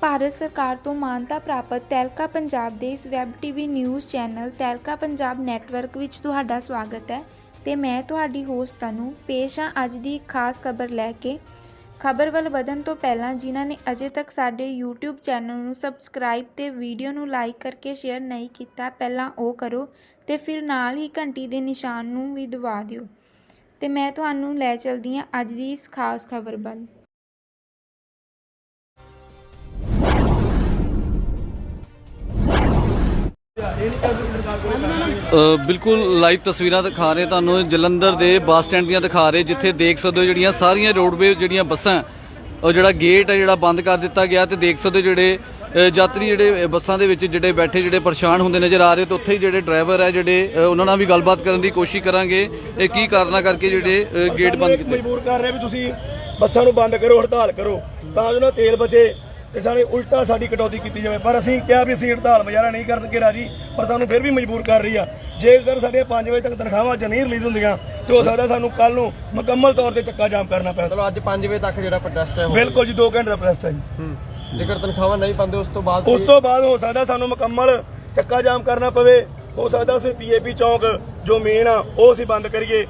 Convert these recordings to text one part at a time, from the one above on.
ਭਾਰਤ ਸਰਕਾਰ ਤੋਂ ਮਾਨਤਾ ਪ੍ਰਾਪਤ ਤਹਿਲਕਾ ਪੰਜਾਬ ਦੇ ਇਸ web TV news channel Tehelka Punjab network ਵਿੱਚ ਤੁਹਾਡਾ ਸਵਾਗਤ ਹੈ ਤੇ ਮੈਂ ਤੁਹਾਡੀ ਹੋਸਟ ਤਨੂੰ ਪੇਸ਼ ਹਾਂ ਅੱਜ ਦੀ ਖਾਸ ਖਬਰ ਲੈ ਕੇ। ਖਬਰ ਵੱਲ ਵਧਣ ਤੋਂ ਪਹਿਲਾਂ ਜਿਨ੍ਹਾਂ ਨੇ ਅਜੇ ਤੱਕ ਸਾਡੇ YouTube ਚੈਨਲ ਨੂੰ ਸਬਸਕ੍ਰਾਈਬ ਤੇ ਵੀਡੀਓ ਨੂੰ ਲਾਈਕ ਕਰਕੇ ਸ਼ੇਅਰ ਨਹੀਂ ਕੀਤਾ, ਪਹਿਲਾਂ ਉਹ ਕਰੋ ਤੇ ਫਿਰ ਨਾਲ ਹੀ ਘੰਟੀ ਦੇ ਨਿਸ਼ਾਨ ਨੂੰ ਵੀ ਦਬਾ ਦਿਓ। ਤੇ ਮੈਂ ਤੁਹਾਨੂੰ ਲੈ ਚਲਦੀ ਹਾਂ ਅੱਜ ਦੀ ਇਸ ਖਾਸ ਖਬਰ ਵੱਲ। ਬਿਲਕੁਲ ਲਾਈਵ ਤਸਵੀਰਾਂ ਦਿਖਾ ਰਹੇ ਤੁਹਾਨੂੰ। ਜਲੰਧਰ ਦੇ ਬੱਸ ਸਟੈਂਡ ਦੀਆਂ ਦਿਖਾ ਰਹੇ, ਜਿੱਥੇ ਦੇਖ ਸਕਦੇ ਹੋ ਜਿਹੜੀਆਂ ਸਾਰੀਆਂ ਰੋਡਵੇ ਜਿਹੜੀਆਂ ਬੱਸਾਂ ਉਹ ਜਿਹੜਾ ਗੇਟ ਹੈ, ਜਿਹੜਾ ਬੰਦ ਕਰ ਦਿੱਤਾ ਗਿਆ ਤੇ ਦੇਖ ਸਕਦੇ ਜਿਹੜੇ ਯਾਤਰੀ ਜਿਹੜੇ ਬੱਸਾਂ ਦੇ ਵਿੱਚ ਜਿਹੜੇ ਬੈਠੇ, ਜਿਹੜੇ ਪਰੇਸ਼ਾਨ ਹੁੰਦੇ ਨਜ਼ਰ ਆ ਰਹੇ ਤੇ ਉੱਥੇ ਹੀ ਜਿਹੜੇ ਡਰਾਈਵਰ ਹੈ, ਜਿਹੜੇ ਉਹਨਾਂ ਨਾਲ ਵੀ ਗੱਲਬਾਤ ਕਰਨ ਦੀ ਕੋਸ਼ਿਸ਼ ਕਰਾਂਗੇ। ਇਹ ਕੀ ਕਾਰਨਾ ਕਰਕੇ ਜਿਹੜੇ ਗੇਟ ਬੰਦ ਕੀਤੇ? ਮਜਬੂਰ ਕਰ ਰਹੇ ਵੀ ਤੁਸੀਂ ਬੱਸਾਂ ਨੂੰ ਬੰਦ ਕਰੋ, ਹੜਤਾਲ ਕਰੋ, ਤਾਂ ਜੋ ਨਾ ਤੇਲ ਬਚੇ। ਤੇ ਸਾਡੇ ਉਲਟਾ ਸਾਡੀ ਕਟੌਤੀ ਕੀਤੀ ਜਾਵੇ। ਪਰ ਅਸੀਂ ਕਿਹਾ ਵੀ ਅਸੀਂ ਹੜਤਾਲ ਮੁਜ਼ਾਹਰਾ ਨਹੀਂ ਕਰਨਗੇ ਰਾਜੀ ਪਰ ਸਾਨੂੰ ਫਿਰ ਵੀ ਮਜਬੂਰ ਕਰ ਰਹੀ ਆ। ਜੇਕਰ ਸਾਡੇ 5 ਵਜੇ ਤੱਕ ਤਨਖਾਹਾਂ ਅੱਜ ਨਹੀਂ ਰਿਲੀਜ਼ ਹੁੰਦੀਆਂ ਤੇ ਹੋ ਸਕਦਾ ਸਾਨੂੰ ਕੱਲ ਨੂੰ ਮੁਕੰਮਲ ਤੌਰ ਤੇ ਚੱਕਾ ਜਾਮ ਕਰਨਾ ਪੈ ਚਲੋ ਅੱਜ 5 ਵਜੇ ਤੱਕ ਜਿਹੜਾ ਪ੍ਰੋਟੈਸਟ ਹੈ ਬਿਲਕੁਲ ਜੀ 2 ਘੰਟੇ ਦਾ ਪ੍ਰੈਸ ਹੈ ਜੀ। ਜੇਕਰ ਤਨਖਾਹਾਂ ਨਹੀਂ ਪਾਉਂਦੇ ਉਸ ਤੋਂ ਬਾਅਦ ਉਸ ਤੋਂ ਬਾਅਦ ਹੋ ਸਕਦਾ ਸਾਨੂੰ ਮੁਕੰਮਲ ਚੱਕਾ ਜਾਮ ਕਰਨਾ ਪਵੇ। ਹੋ ਸਕਦਾ ਅਸੀਂ ਪੀਏਪੀ ਚੌਂਕ ਜੋ ਮੇਨ ਆ ਉਹ ਅਸੀਂ ਬੰਦ ਕਰੀਏ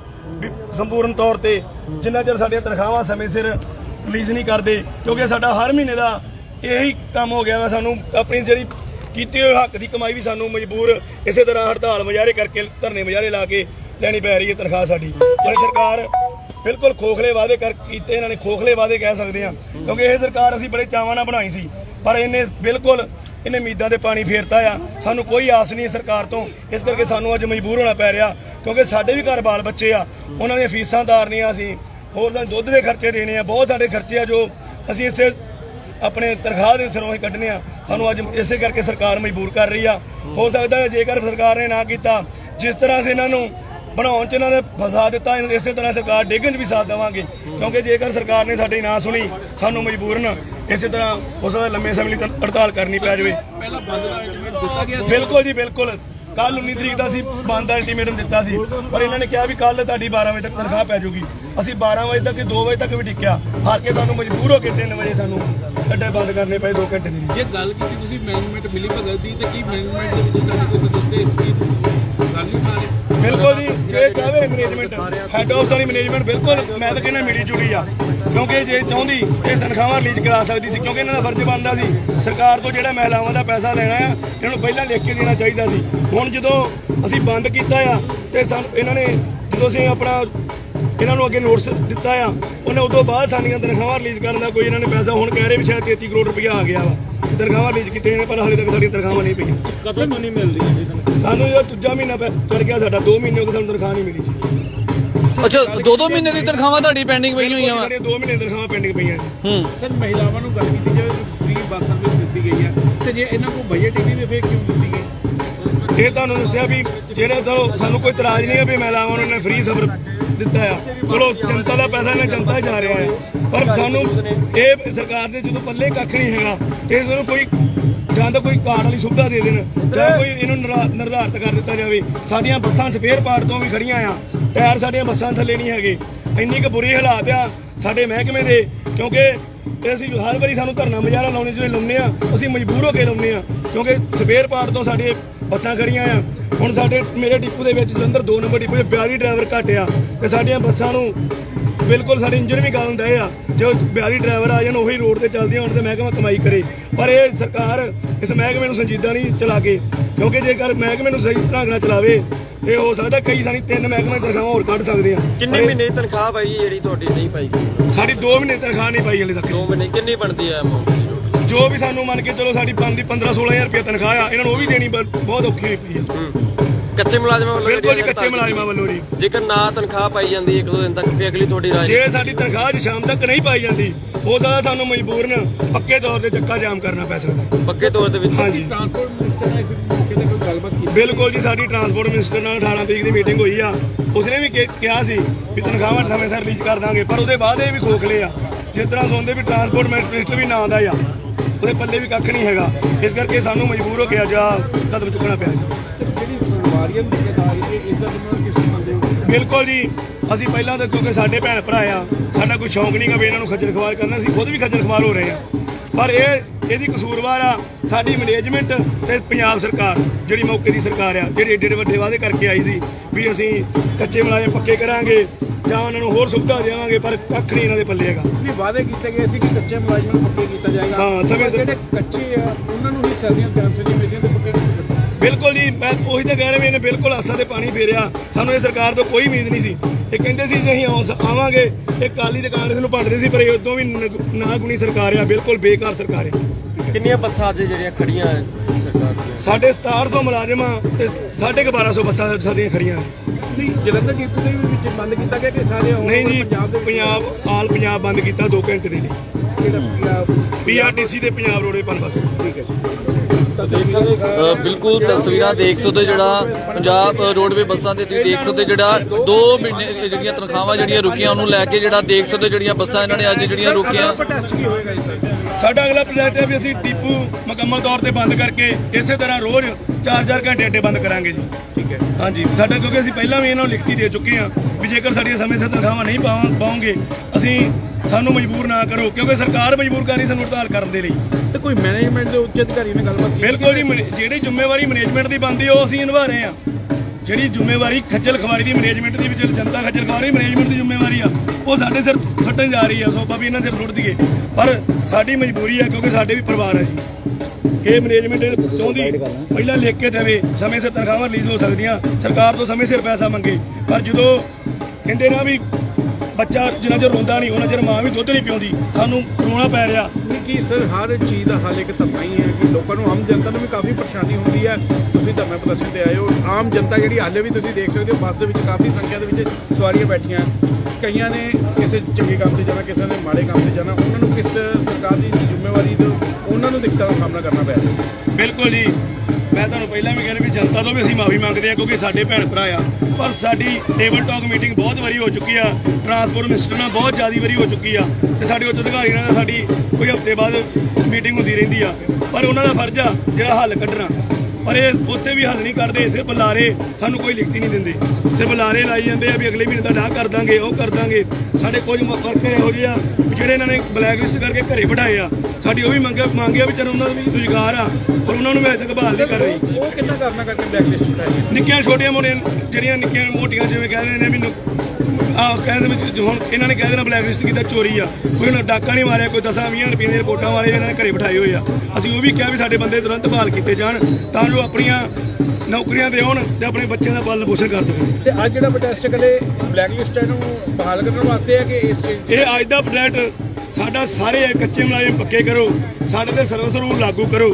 ਸੰਪੂਰਨ ਤੌਰ ਤੇ। ਜਿੰਨਾ ਚਿਰ ਸਾਡੀਆਂ ਤਨਖਾਹਾਂ ਸਮੇਂ ਸਿਰ ਰਿਲੀਜ਼ ਨਹੀਂ ਕਰਦੇ ਕਿਉਂਕਿ ਸਾਡਾ ਹਰ ਮਹੀਨੇ ਦਾ ਇਹੀ ਕੰਮ ਹੋ ਗਿਆ ਵਾ ਸਾਨੂੰ, ਆਪਣੀ ਜਿਹੜੀ ਕੀਤੀ ਹੋਈ ਹੱਕ ਦੀ ਕਮਾਈ ਵੀ ਸਾਨੂੰ ਮਜਬੂਰ ਇਸੇ ਤਰ੍ਹਾਂ ਹੜਤਾਲ ਮੁਜ਼ਾਹਰੇ ਕਰਕੇ, ਧਰਨੇ ਮੁਜ਼ਾਹਰੇ ਲਾ ਕੇ ਲੈਣੀ ਪੈ ਰਹੀ ਹੈ ਤਨਖਾਹ ਸਾਡੀ। ਜਿਹੜੀ ਸਰਕਾਰ ਬਿਲਕੁਲ ਖੋਖਲੇ ਵਾਅਦੇ ਕਰ, ਕੀਤੇ, ਇਹਨਾਂ ਨੇ ਖੋਖਲੇ ਵਾਅਦੇ ਕਹਿ ਸਕਦੇ ਆ ਕਿਉਂਕਿ ਇਹ ਸਰਕਾਰ ਅਸੀਂ ਬੜੇ ਚਾਵਾਂ ਨਾਲ ਬਣਾਈ ਸੀ, ਪਰ ਇਹਨੇ ਬਿਲਕੁਲ ਇਹਨੇ ਉਮੀਦਾਂ ਦੇ ਪਾਣੀ ਫੇਰਤਾ ਆ। ਸਾਨੂੰ ਕੋਈ ਆਸ ਨਹੀਂ ਸਰਕਾਰ ਤੋਂ, ਇਸ ਕਰਕੇ ਸਾਨੂੰ ਅੱਜ ਮਜਬੂਰ ਹੋਣਾ ਪੈ ਰਿਹਾ, ਕਿਉਂਕਿ ਸਾਡੇ ਵੀ ਘਰ ਬਾਲ ਬੱਚੇ ਆ, ਉਹਨਾਂ ਦੀਆਂ ਫੀਸਾਂ ਤਾਰਨੀਆਂ ਸੀ ਹੋਰ ਤਾਂ ਦੁੱਧ ਦੇ ਖਰਚੇ ਦੇਣੇ ਆ, ਬਹੁਤ ਸਾਡੇ ਖਰਚੇ ਆ ਜੋ ਅਸੀਂ ਇਸੇ ਆਪਣੇ ਤਨਖਾਹ ਦੇ ਸਿਰੋਂ ਹੀ ਕੱਢਨੇ ਆ। ਸਾਨੂੰ ਅੱਜ ਇਸੇ ਕਰਕੇ ਸਰਕਾਰ ਮਜਬੂਰ ਕਰ ਰਹੀ ਆ। ਹੋ ਸਕਦਾ ਹੈ ਜੇਕਰ ਸਰਕਾਰ ਨੇ ਨਾ ਕੀਤਾ ਜਿਸ ਤਰ੍ਹਾਂ ਅਸੀਂ ਇਹਨਾਂ ਨੂੰ ਬਣਾਉਣ ਚ ਇਹਨਾਂ ਨੇ ਫਸਾ ਦਿੱਤਾ ਇਸੇ ਤਰ੍ਹਾਂ ਸਰਕਾਰ ਡੇਗਣ ਵੀ ਸਾਥ ਦੇਵਾਂਗੇ। ਕਿਉਂਕਿ ਜੇਕਰ ਸਰਕਾਰ ਨੇ ਸਾਡੀ ਨਾ ਸੁਣੀ ਸਾਨੂੰ ਮਜਬੂਰਨ ਇਸੇ ਤਰ੍ਹਾਂ ਹੋ ਸਕਦਾ ਲੰਮੇ ਸਮੇਂ ਲਈ ਹੜਤਾਲ ਕਰਨੀ ਪੈ ਜਾਵੇ। ਪਹਿਲਾਂ ਬੰਦ ਦਾ ਦਿੱਤਾ ਗਿਆ ਬਿਲਕੁਲ ਜੀ ਬਿਲਕੁਲ। ਕੱਲ 19 ਤਰੀਕ ਦਾ ਅਸੀਂ ਬੰਦ ਅਲਟੀਮੇਟਮ ਦਿੱਤਾ ਸੀ। ਪਰ ਇਹਨਾਂ ਨੇ ਕਿਹਾ ਵੀ ਕੱਲ ਤੁਹਾਡੀ 12 ਵਜੇ ਤੱਕ ਤਨਖਾਹ ਪੈ ਜਾਊਗੀ। ਅਸੀਂ 12 ਵਜੇ ਤੱਕ 2 ਵਜੇ ਤੱਕ ਵੀ ਟਿਕਿਆ ਹਾਰ ਕੇ ਸਾਨੂੰ ਮਜਬੂਰ ਹੋ ਕੇ 3 ਵਜੇ ਸਾਨੂੰ ਅੱਡੇ ਬੰਦ ਕਰਨੇ ਪਏ 2 ਘੰਟੇ ਦੀ। ਜੇ ਗੱਲ ਕੀਤੀ ਤੁਸੀਂ ਮੈਨੇਜਮੈਂਟ ਮਿਲੀ ਭਗਤ ਦੀ ਤੇ ਕੀ ਮੈਨੇਜਮੈਂਟ ਦੇ ਵਿੱਚ ਤੁਹਾਡੇ ਕੋਈ ਸਦੱਸਿਆ ਇਸ ਚੀਜ਼ ਨੂੰ ਗੱਲ ਨਹੀਂ ਮਾਰੇ ਬਿਲਕੁਲ ਜੀ ਜੇ ਕਹਵੇ ਮੈਨੇਜਮੈਂਟ ਹੈਡ ਆਫ ਸਾਰੀ ਮੈਨੇਜਮੈਂਟ ਬਿਲਕੁਲ ਮੈਂ ਤਾਂ ਕਹਿੰਦਾ ਮਿਲੀ ਜੁੜੀ ਆ। ਕਿਉਂਕਿ ਜੇ ਚਾਹੁੰਦੀ ਇਹ ਤਨਖਾਹਾਂ ਰਿਲੀਜ਼ ਕਰਾ ਸਕਦੀ ਸੀ ਕਿਉਂਕਿ ਇਹਨਾਂ ਦਾ ਫਰਜ਼ ਬਣਦਾ ਸੀ ਸਰਕਾਰ ਤੋਂ ਜਿਹੜਾ ਮਹਿਲਾਵਾਂ ਦਾ ਪੈਸਾ ਲੈਣਾ ਆ ਇਹਨਾਂ ਨੂੰ ਪਹਿਲਾਂ ਲਿਖ ਕੇ ਦੇਣਾ ਚਾਹੀਦਾ ਸੀ। ਹੁਣ ਜਦੋਂ ਅਸੀਂ ਬੰਦ ਕੀਤਾ ਆ ਤੇ ਸਾਨੂੰ ਇਹਨਾਂ ਨੇ ਜਦੋਂ ਅਸੀਂ ਆਪਣਾ ਇਹਨਾਂ ਨੂੰ ਅੱਗੇ ਨੋਟਿਸ ਦਿੱਤਾ ਆ ਉਹਨੇ ਉਦੋਂ ਬਾਅਦ ਸਾਡੀਆਂ ਤਨਖਾਹਾਂ ਰਿਲੀਜ਼ ਕਰਨ ਦਾ ਕੋਈ ਇਹਨਾਂ ਨੇ ਪੈਸਾ ਹੁਣ ਕਹਿ ਰਹੇ ਵੀ ਸ਼ਾਇਦ 33 ਕਰੋੜ ਰੁਪਇਆ ਆ ਗਿਆ ਵਾ। ਤਨਖਾਹਾਂ ਰਿਲੀਜ਼ ਕੀਤੀਆਂ ਨੇ ਪਰ ਹਾਲੇ ਤੱਕ ਸਾਡੀਆਂ ਤਨਖਾਹਾਂ ਨਹੀਂ ਪਈਆਂ। ਕਦੋਂ ਨਹੀਂ ਮਿਲਦੀ ਸਾਨੂੰ ਇਹ ਦੂਜਾ ਮਹੀਨਾ ਪੈ ਚੜ ਗਿਆ ਸਾਡਾ 2 ਮਹੀਨੇ ਹੋ ਗਏ ਸਾਨੂੰ ਤਨਖਾਹ ਨਹੀਂ ਮਿਲੀ। ਜੀ ਅੱਛਾ ਦੋ ਦੋ ਮਹੀਨੇ ਦੀ ਤਨਖਾਹਾਂ ਤੁਹਾਡੀ ਪੈਂਡਿੰਗ ਪਈਆਂ ਹੋਈਆਂ ਵਾ? ਸਾਡੀਆਂ 2 ਮਹੀਨੇ ਦੀਆਂ ਤਨਖਾਹਾਂ ਪੈਂਡਿੰਗ ਪਈਆਂ ਜੀ। ਹੂੰ। ਸਰ ਮਹਿਲਾਵਾਂ ਨੂੰ ਗੱਲ ਕੀਤੀ ਜਾਵੇ ਫ੍ਰੀ ਬੱਸ ਸਰਵਿਸ ਦਿੱਤੀ ਗਈ ਹੈ ਤੇ ਜੇ ਇਹਨਾਂ ਕੋਲ ਬਜਟ ਹੀ ਨਹੀਂ ਤੇ ਫਿਰ ਕਿਉਂ ਦਿੱਤੀ ਗਈ? ਇਹ ਤੁਹਾਨੂੰ ਦੱਸਿਆ ਵੀ ਜਿਹੜੇ ਤੋਂ ਸਾਨੂੰ ਕੋਈ ਇਤਰਾਜ਼ ਨਹੀਂ ਹੈ ਵੀ ਮਹਿਲਾਵਾਂ ਨੂੰ ਇਹਨੇ ਫ੍ਰੀ ਸਬਰ ਦਿੱਤਾ ਆ। ਚਲੋ ਜਨਤਾ ਦਾ ਪੈਸਾ ਇਹਨੇ ਜਨਤਾ 'ਚ ਜਾ ਰਿਹਾ ਆ। ਪਰ ਸਾਨੂੰ ਇਹ ਸਰਕਾਰ ਦੇ ਜਦੋਂ ਪੱਲੇ ਕੱਖ ਨਹੀਂ ਹੈਗਾ ਤੇ ਇਸ ਨੂੰ ਕੋਈ ਜਾਂ ਤਾਂ ਕੋਈ ਕਾਰਡ ਵਾਲੀ ਸੁਵਿਧਾ ਦੇ ਦੇਣ ਜਾਂ ਕੋਈ ਇਹਨੂੰ ਨਿਰਾ- ਨਿਰਧਾਰਤ ਕਰ ਦਿੱਤਾ ਜਾਵੇ। ਸਾਡੀਆਂ ਬੱਸਾਂ ਸਪੇਅਰ ਪਾਰਟ ਤੋਂ ਵੀ ਖੜੀਆਂ ਆ। ਟਾਇਰ ਸਾਡੀਆਂ ਬੱਸਾਂ ਥੱਲੇ ਨਹੀਂ ਹੈਗੇ। ਇੰਨੀ ਕੁ ਬੁਰੀ ਹਾਲਾਤ ਆ ਸਾਡੇ ਮਹਿਕਮੇ ਦੇ, ਕਿਉਂਕਿ ਤੇ ਅਸੀਂ ਹਰ ਵਾਰੀ ਸਾਨੂੰ ਧਰਨਾ ਮੁਜ਼ਾਹਰਾ ਲਾਉਣੇ ਜਿਹੜੇ ਲਾਉਂਦੇ ਆ, ਅਸੀਂ ਮਜਬੂਰ ਹੋ ਕੇ ਲਾਉਂਦੇ ਆ, ਕਿਉਂਕਿ ਸਪੇਅਰ ਪਾਰਟ ਤੋਂ ਸਾਡੇ ਬੱਸਾਂ ਖੜੀਆਂ ਆ। ਹੁਣ ਸਾਡੇ, ਮੇਰੇ ਡਿਪੂ ਦੇ ਵਿੱਚ ਜਲੰਧਰ 2 ਨੰਬਰ ਡਿਪੂ 'ਚ 42 ਡਰਾਈਵਰ ਘੱਟ ਆ, ਤੇ ਸਾਡੀਆਂ ਬੱਸਾਂ ਨੂੰ ਬਿਲਕੁਲ ਸਾਡੇ ਇੰਜਨ ਵੀ ਗਾਲ ਹੁੰਦੇ ਆ। ਜੋ 42 ਡਰਾਈਵਰ ਆ ਜਾਣ, ਉਹੀ ਰੋਡ ਤੇ ਚੱਲਦੇ ਹੋਣ ਤੇ ਮਹਿਕਮਾ ਕਮਾਈ ਕਰੇ। ਪਰ ਇਹ ਸਰਕਾਰ ਇਸ ਮਹਿਕਮੇ ਨੂੰ ਸੰਜੀਦਾ ਨਹੀਂ ਚਲਾ ਕੇ, ਕਿਉਂਕਿ ਜੇਕਰ ਮਹਿਕਮੇ ਨੂੰ ਸਹੀ ਤਰ੍ਹਾਂ ਨਾਲ ਚਲਾਵੇ ਤੇ ਹੋ ਸਕਦਾ ਕਈ ਸਾਰੀ ਤਿੰਨ ਮਹਿਕਮੇ ਤਨਖਾਹਾਂ ਹੋਰ ਕੱਢ ਸਕਦੇ ਆ। ਕਿੰਨੇ ਮਹੀਨੇ ਦੀ ਤਨਖਾਹ ਪਾਈ ਜਿਹੜੀ ਤੁਹਾਡੀ ਨਹੀਂ ਪਾਈ ਗਈ? ਸਾਡੀ 2 ਮਹੀਨੇ ਤਨਖਾਹ ਨਹੀਂ ਪਾਈ ਹਲੇ ਤੱਕ। 2 ਮਹੀਨੇ ਕਿੰਨੀ ਬਣਦੀ ਹੈ ਜੋ ਵੀ ਸਾਨੂੰ ਮੰਨ ਕੇ ਚਲੋ ਸਾਡੀ ਬਣਦੀ 15 16000 ਰੁਪਏ ਤਨਖਾਹ ਆ ਇਹਨਾਂ ਨੂੰ ਉਹ ਵੀ ਦੇਣੀ ਬ- ਬਹੁਤ ਔਖੀ ਹੋਈ ਪਈ ਆ। ਕੱਚੇ ਮੁਲਾਜ਼ਮਾਂ ਵੱਲੋਂ ਬਿਲਕੁਲ ਜੀ ਜਿਹੜੀ ਕੱਚੇ ਮੁਲਾਜ਼ਮਾਂ ਵੱਲੋਂ ਜੀ। ਜੇਕਰ ਨਾ ਤਨਖਾਹ ਪਾਈ ਜਾਂਦੀ ਇੱਕ ਦੋ ਦਿਨ ਤੱਕ ਫਿਰ ਅਗਲੀ ਤੁਹਾਡੀ ਰਾਜ ਜੇ ਸਾਡੀ ਤਨਖਾਹ ਅੱਜ ਸ਼ਾਮ ਤੱਕ ਨਹੀਂ ਪਾਈ ਜਾਂਦੀ ਹੋ ਸਕਦਾ ਸਾਨੂੰ ਮਜਬੂਰਨ ਪੱਕੇ ਤੌਰ ਤੇ ਚੱਕਾ ਜਾਮ ਕਰਨਾ ਪੈ ਸਕਦਾ। ਪੱਕੇ ਤੌਰ ਦੇ ਵਿੱਚ। ਹਾਂਜੀ। ਟ੍ਰਾਂਸਪੋਰਟ ਮਿਨਿਸਟਰ ਨਾਲ ਇਸ ਬਿਲਕੁਲ ਜੀ ਸਾਡੀ ਟਰਾਂਸਪੋਰਟ ਮਿਨਿਸਟਰ ਨਾਲ 18 ਤਰੀਕ ਦੀ ਮੀਟਿੰਗ ਹੋਈ ਆ। ਉਸਨੇ ਵੀ ਕਿਹਾ ਸੀ ਵੀ ਤਨਖਾਹਾਂ ਸਮੇਂ ਸਿਰ ਰਿਲੀਜ਼ ਕਰ ਦਾਂਗੇ ਪਰ ਉਹਦੇ ਬਾਅਦ ਇਹ ਵੀ ਖੋਖਲੇ ਆ। ਜਿਸ ਤਰ੍ਹਾਂ ਸੁਣਦੇ ਵੀ ਟਰਾਂਸਪੋਰਟ ਮਿਨਿਸਟਰ ਵੀ ਨਾਂ ਦਾ ਆ ਉਹਦੇ ਪੱਲੇ ਵੀ ਕੱਖ ਨਹੀਂ ਹੈਗਾ। ਇਸ ਕਰਕੇ ਸਾਨੂੰ ਮਜਬੂਰ ਹੋ ਕੇ ਅੱਜ ਆਹ ਕਦਮ ਚੁੱਕਣਾ ਪਿਆ। ਜੀ ਬਿਲਕੁਲ ਜੀ ਅਸੀਂ ਪਹਿਲਾਂ ਤਾਂ ਕਿਉਂਕਿ ਸਾਡੇ ਭੈਣ ਭਰਾ ਆ ਸਾਡਾ ਕੋਈ ਸ਼ੌਂਕ ਨਹੀਂਗਾ ਵੀ ਇਹਨਾਂ ਨੂੰ ਖੱਜਲ ਖਵਾਰ ਕਰਨਾ ਅਸੀਂ ਖੁਦ ਵੀ ਖੱਜਲ ਖਵਾਰ ਹੋ ਰਹੇ ਆ। ਪਰ ਇਹ ਇਹਦੀ ਕਸੂਰਵਾਰ ਆ ਸਾਡੀ ਮੈਨੇਜਮੈਂਟ ਤੇ ਪੰਜਾਬ ਸਰਕਾਰ ਜਿਹੜੀ ਮੌਕੇ ਦੀ ਸਰਕਾਰ ਆ ਜਿਹੜੇ ਏਡੇ ਏਡੇ ਵੱਡੇ ਵਾਅਦੇ ਕਰਕੇ ਆਈ ਸੀ ਵੀ ਅਸੀਂ ਕੱਚੇ ਮੁਲਾਜ਼ਮ ਪੱਕੇ ਕਰਾਂਗੇ ਜਾਂ ਉਹਨਾਂ ਨੂੰ ਹੋਰ ਸੁਵਿਧਾ ਦੇਵਾਂਗੇ ਪਰ ਕੱਖ ਨਹੀਂ ਇਹਨਾਂ ਦੇ ਪੱਲੇ ਹੈਗਾ। ਨਹੀਂ ਵਾਅਦੇ ਕੀਤੇ ਗਏ ਸੀ ਕਿ ਕੱਚੇ ਮੁਲਾਜ਼ਮਾਂ ਨੂੰ ਪੱਕੇ ਕੀਤਾ ਜਾਏਗਾ। ਹਾਂ, ਸਮੇਂ ਸਿਰ- ਜਿਹੜੇ ਕੱਚੇ ਆ ਉਹਨਾਂ ਨੂੰ ਹੀ ਸਰਦੀਆਂ ਪੈਨਸ਼ਨ ਮਿਲਦੀਆਂ ਮੈਂ ਉਹੀ ਤਾਂ ਕਹਿ ਰਿਹਾ ਵੀ ਇਹਨੇ ਬਿਲਕੁਲ ਆਸਾਂ ਤੇ ਪਾਣੀ ਫੇਰਿਆ। ਸਾਨੂੰ ਇਹ ਸਰਕਾਰ ਤੋਂ ਕੋਈ ਉਮੀਦ ਨਹੀਂ ਸੀ। ਇਹ ਕਹਿੰਦੇ ਸੀ ਜੇ ਅਸੀਂ ਆਵਾਂਗੇ ਇਹ ਕਾਲੀ ਤੇ ਕਾਂਗਰਸ ਨੂੰ ਭੰਡਦੇ ਸੀ ਪਰ ਇਹ ਉਦੋਂ ਵੀ ਨ- ਗੁਣੀ ਸਰਕਾਰ ਆ ਬਿਲਕੁਲ ਬੇਕਾਰ ਸਰਕਾਰ ਹੈ ਕਿੰਨੀਆਂ ਬੱਸਾਂ ਅੱਜ ਜਿਹੜੀਆਂ ਖੜੀਆਂ ਹੈ ਸਰਕਾਰ ਦੀਆਂ? ਸਾਡੇ 1700 ਮੁਲਾਜ਼ਮ ਤੇ 1250 ਬੱਸਾਂ ਸਾਡੀਆਂ ਖੜੀਆਂ ਨਹੀਂ ਜਲੰਧਰ ਡਿਪੂ ਦੇ ਵੀ ਵਿੱਚ ਬੰਦ ਕੀਤਾ ਗਿਆ ਕਿ ਸਾਰੇ ਨਹੀਂ ਜੀ ਪੰਜਾਬ ਦੇ ਆਲ ਪੰਜਾਬ ਬੰਦ ਕੀਤਾ 2 ਘੰਟੇ ਦੇ ਲਈ। ਪੀਆਰਟੀਸੀ ਦੇ ਪੰਜਾਬ ਰੋਡੇ ਪਨ ਬਸ ਠੀਕ ਹੈ ਬਿਲਕੁਲ ਤਸਵੀਰਾਂ ਦੇਖ ਸਕਦੇ ਹੋ ਜਿਹੜਾ ਪੰਜਾਬ ਰੋਡਵੇ ਬੱਸਾਂ ਤੇ ਤੁਸੀਂ ਦੇਖ ਸਕਦੇ ਜਿਹੜਾ 2 ਮਹੀਨੇ ਜਿਹੜੀਆਂ ਤਨਖਾਹਾਂ ਜਿਹੜੀਆਂ ਰੁਕੀਆਂ ਉਹਨੂੰ ਲੈ ਕੇ ਜਿਹੜਾ ਦੇਖ ਸਕਦੇ ਜਿਹੜੀਆਂ ਬੱਸਾਂ ਇਹਨਾਂ ਨੇ ਅੱਜ ਜਿਹੜੀਆਂ ਰੁਕੀਆਂ। ਸਾਡਾ ਅਗਲਾ ਪ੍ਰੋਜੈਕਟ ਹੈ ਵੀ ਅਸੀਂ ਟੀਪੂ ਮੁਕੰਮਲ ਤੌਰ ਤੇ ਬੰਦ ਕਰਕੇ ਇਸੇ ਤਰ੍ਹਾਂ ਰੋਜ਼ 4-4 ਘੰਟੇ ਅੱਡੇ ਬੰਦ ਕਰਾਂਗੇ ਜੀ। ਠੀਕ ਹੈ। ਹਾਂਜੀ ਸਾਡਾ ਕਿਉਂਕਿ ਅਸੀਂ ਪਹਿਲਾਂ ਵੀ ਇਹਨਾਂ ਨੂੰ ਲਿਖਤੀ ਦੇ ਚੁੱਕੇ ਹਾਂ ਵੀ ਜੇਕਰ ਸਾਡੀਆਂ ਸਮੇਂ ਸਿਰ ਤਨਖਾਹਾਂ ਨਹੀਂ ਪਾਵਾਂ ਪਾਉਂਗੇ ਅਸੀਂ ਸਾਨੂੰ ਮਜਬੂਰ ਨਾ ਕਰੋ ਕਿਉਂਕਿ ਸਰਕਾਰ ਮਜਬੂਰ ਕਰ ਰਹੀ ਸਾਨੂੰ ਹੜਤਾਲ ਕਰਨ ਦੇ ਲਈ। ਤੇ ਕੋਈ ਮੈਨੇਜਮੈਂਟ ਦੇ ਉੱਚ ਅਧਿਕਾਰੀ ਨੇ ਗੱਲਬਾਤ ਕੀਤੀ ਬਿਲਕੁਲ ਜੀ ਮਨ- ਜਿਹੜੀ ਜ਼ਿੰਮੇਵਾਰੀ ਮੈਨੇਜਮੈਂਟ ਦੀ ਬਣਦੀ ਉਹ ਅਸੀਂ ਨਿਭਾ ਰਹੇ ਹਾਂ। ਜਿਹੜੀ ਜ਼ਿੰਮੇਵਾਰੀ ਖੱਜਲ ਖਵਾਰੀ ਦੀ ਮੈਨੇਜਮੈਂਟ ਦੀ ਵਿੱਚ ਜਨਤਾ ਖੱਜਲ ਖਵਾਰੀ ਮੈਨੇਜਮੈਂਟ ਦੀ ਜ਼ਿੰਮੇਵਾਰੀ ਆ ਉਹ ਸਾਡੇ ਸਿਰ ਸੁੱਟਣ ਜਾ ਰਹੀ ਆ ਸੋਪਾ ਵੀ ਇਹਨਾਂ ਸਿਰ ਸੁੱਟ ਦਈਏ। ਪਰ ਸਾਡੀ ਮਜਬੂਰੀ ਆ ਕਿਉਂਕਿ ਸਾਡੇ ਵੀ ਪਰਿਵਾਰ ਆ ਜੀ। ਇਹ ਮੈਨੇਜਮੈਂਟ ਚਾਹੁੰਦੀ ਪਹਿਲਾਂ ਲਿਖ ਕੇ ਦੇਵੇ ਸਮੇਂ ਸਿਰ ਤਨਖਾਹਾਂ ਰਿਲੀਜ਼ ਹੋ ਸਕਦੀਆਂ ਸਰਕਾਰ ਤੋਂ ਸਮੇਂ ਸਿਰ ਪੈਸਾ ਮੰਗੇ। ਪਰ ਜਦੋਂ ਕਹਿੰਦੇ ਨਾ ਵੀ ਬੱਚਾ ਜਿੰਨਾ ਚਿਰ ਰੋਂਦਾ ਨਹੀਂ ਉਹਨਾਂ ਚਿਰ ਮਾਂ ਵੀ ਦੁੱਧ ਨਹੀਂ ਪਿਉਂਦੀ। ਸਾਨੂੰ ਰੋਣਾ ਪੈ ਰਿਹਾ। ਨਹੀਂ ਕਿ ਸਰ ਹਰ ਚੀਜ਼ ਦਾ ਹੱਲ ਇੱਕ ਧਰਨਾ ਹੀ ਹੈ ਕਿ ਲੋਕਾਂ ਨੂੰ ਆਮ ਜਨਤਾ ਨੂੰ ਵੀ ਕਾਫੀ ਪਰੇਸ਼ਾਨੀ ਹੁੰਦੀ ਹੈ। ਤੁਸੀਂ ਧਰਨਾ ਪ੍ਰਦਰਸ਼ਨ ਤੇ ਆਏ ਹੋ। ਆਮ ਜਨਤਾ ਜਿਹੜੀ ਹਾਲੇ ਵੀ ਤੁਸੀਂ ਦੇਖ ਸਕਦੇ ਹੋ ਬੱਸ ਦੇ ਵਿੱਚ ਕਾਫੀ ਸੰਖਿਆ ਦੇ ਵਿੱਚ ਸਵਾਰੀਆਂ ਬੈਠੀਆਂ। ਕਈਆਂ ਨੇ ਕਿਸੇ ਚੰਗੇ ਕੰਮ ਤੇ ਜਾਣਾ ਕਿਸੇ ਨੇ ਮਾੜੇ ਕੰਮ ਤੇ ਜਾਣਾ। ਉਹਨਾਂ ਨੂੰ ਕਿਸ ਸਰਕਾਰ ਦੀ ਜ਼ਿੰਮੇਵਾਰੀ ਤੋਂ ਉਹਨਾਂ ਨੂੰ ਦਿੱਕਤਾਂ ਦਾ ਸਾਹਮਣਾ ਕਰਨਾ ਪੈ ਰਿਹਾ। ਬਿਲਕੁਲ ਜੀ। ਮੈਂ ਤੁਹਾਨੂੰ ਪਹਿਲਾਂ ਵੀ ਕਹਿੰਦਾ ਵੀ ਜਨਤਾ ਤੋਂ ਵੀ ਅਸੀਂ ਮਾਫੀ ਮੰਗਦੇ ਹਾਂ ਕਿਉਂਕਿ ਸਾਡੇ ਭੈਣ ਭਰਾ ਆ। ਪਰ ਸਾਡੀ ਟੇਬਲ ਟਾਕ ਮੀਟਿੰਗ ਬਹੁਤ ਵਾਰੀ ਹੋ ਚੁੱਕੀ ਆ। ਟਰਾਂਸਪੋਰਟ ਮਿਨਿਸਟਰ ਨਾਲ ਬਹੁਤ ਜ਼ਿਆਦਾ ਵਾਰੀ ਹੋ ਚੁੱਕੀ ਆ ਤੇ ਸਾਡੇ ਉੱਚ ਅਧਿਕਾਰੀ ਨਾਲ ਸਾਡੀ ਕੋਈ ਹਫ਼ਤੇ ਬਾਅਦ ਮੀਟਿੰਗ ਹੁੰਦੀ ਰਹਿੰਦੀ ਆ। ਪਰ ਉਹਨਾਂ ਦਾ ਫਰਜ਼ ਆ ਜਿਹੜਾ ਹੱਲ ਕੱਢਣਾ। ਪਰ ਇਹ ਉੱਥੇ ਵੀ ਹੱਲ ਨਹੀਂ ਕਰਦੇ ਸਿਰਫ ਬੁਲਾਰੇ ਸਾਨੂੰ ਕੋਈ ਲਿਖਤੀ ਨਹੀਂ ਦਿੰਦੇ। ਸਿਰਫ ਬੁਲਾਰੇ ਲਾਈ ਜਾਂਦੇ ਆ ਵੀ ਅਗਲੇ ਮਹੀਨੇ ਦਾ ਨਾ ਕਰ ਦਾਂਗੇ ਉਹ ਕਰ ਦਾਂਗੇ। ਸਾਡੇ ਕੁਝ ਵਰਕਰ ਇਹੋ ਜਿਹੇ ਆ ਵੀ ਜਿਹੜੇ ਇਹਨਾਂ ਨੇ ਬਲੈਕ ਲਿਸਟ ਕਰਕੇ ਘਰੇ ਬਿਠਾਏ ਆ ਸਾਡੀ ਉਹ ਵੀ ਮੰਗਿਆ ਮੰਗਿਆ ਵੀ ਚਲ ਉਹਨਾਂ ਦਾ ਵੀ ਰੁਜ਼ਗਾਰ ਆ ਪਰ ਉਹਨਾਂ ਨੂੰ ਮੈਂ ਅਜੇ ਤੱਕ ਬਹਾਲ ਨਹੀਂ ਕਰ ਰਹੀ। ਉਹ ਕਿੰਨਾ ਕਰਨਾ ਕਰਕੇ ਬਲੈਕ ਲਿਸਟ ਨਿੱਕੀਆਂ ਛੋਟੀਆਂ ਮੋਟੀਆਂ ਜਿਹੜੀਆਂ ਨਿੱਕੀਆਂ ਮੋਟੀਆਂ ਜਿਵੇਂ ਕਹਿੰਦੇ ਨੇ ਮੈਨੂੰ ਆਹ ਕਹਿੰਦੇ ਵਿੱਚ ਹੁਣ ਇਹਨਾਂ ਨੇ ਕਹਿ ਦੇਣਾ ਬਲੈਕ ਲਿਸਟ ਕੀਤਾ ਚੋਰੀ ਆ। ਕੋਈ ਉਹਨਾਂ ਡਾਕਾ ਨਹੀਂ ਮਾਰਿਆ ਕੋਈ 10 20 ਰੁਪਏ ਦੀਆਂ ਰਿਪੋਰਟਾਂ ਵਾਲੇ ਇਹਨਾਂ ਨੇ ਘਰੇ ਬਿਠਾਏ ਹੋਏ ਆ। ਅਸੀਂ ਉਹ ਵੀ ਕਿਹਾ ਵੀ ਸਾਡੇ ਬੰਦੇ ਤੁਰੰਤ ਬਹਾਲ ਕੀਤੇ ਜਾਣ ਤਾਂ ਜੋ ਆਪਣੀਆਂ ਨੌਕਰੀਆਂ ਤੇ ਆਉਣ ਤੇ ਆਪਣੇ ਬੱਚਿਆਂ ਦਾ ਪਾਲਣ ਪੋਸ਼ਣ ਕਰ ਸਕਣ। ਤੇ ਅੱਜ ਜਿਹੜਾ ਪ੍ਰੋਟੈਸਟ ਕਲੇ ਬਲੈਕ ਲਿਸਟ ਨੂੰ ਬਹਾਲ ਕਰਨ ਵਾਸਤੇ ਹੈ ਕਿ ਇਸ ਚੀਜ਼ ਇਹ ਅੱਜ ਦਾ ਪ੍ਰੋਜੈਕਟ ਸਾਡਾ ਸਾਰੇ ਕੱਚੇ ਮੁਲਾਜ਼ਮ ਪੱਕੇ ਕਰੋ ਸਾਡੇ ਤੇ ਸਰਵਿਸ ਰੂਲ ਲਾਗੂ ਕਰੋ।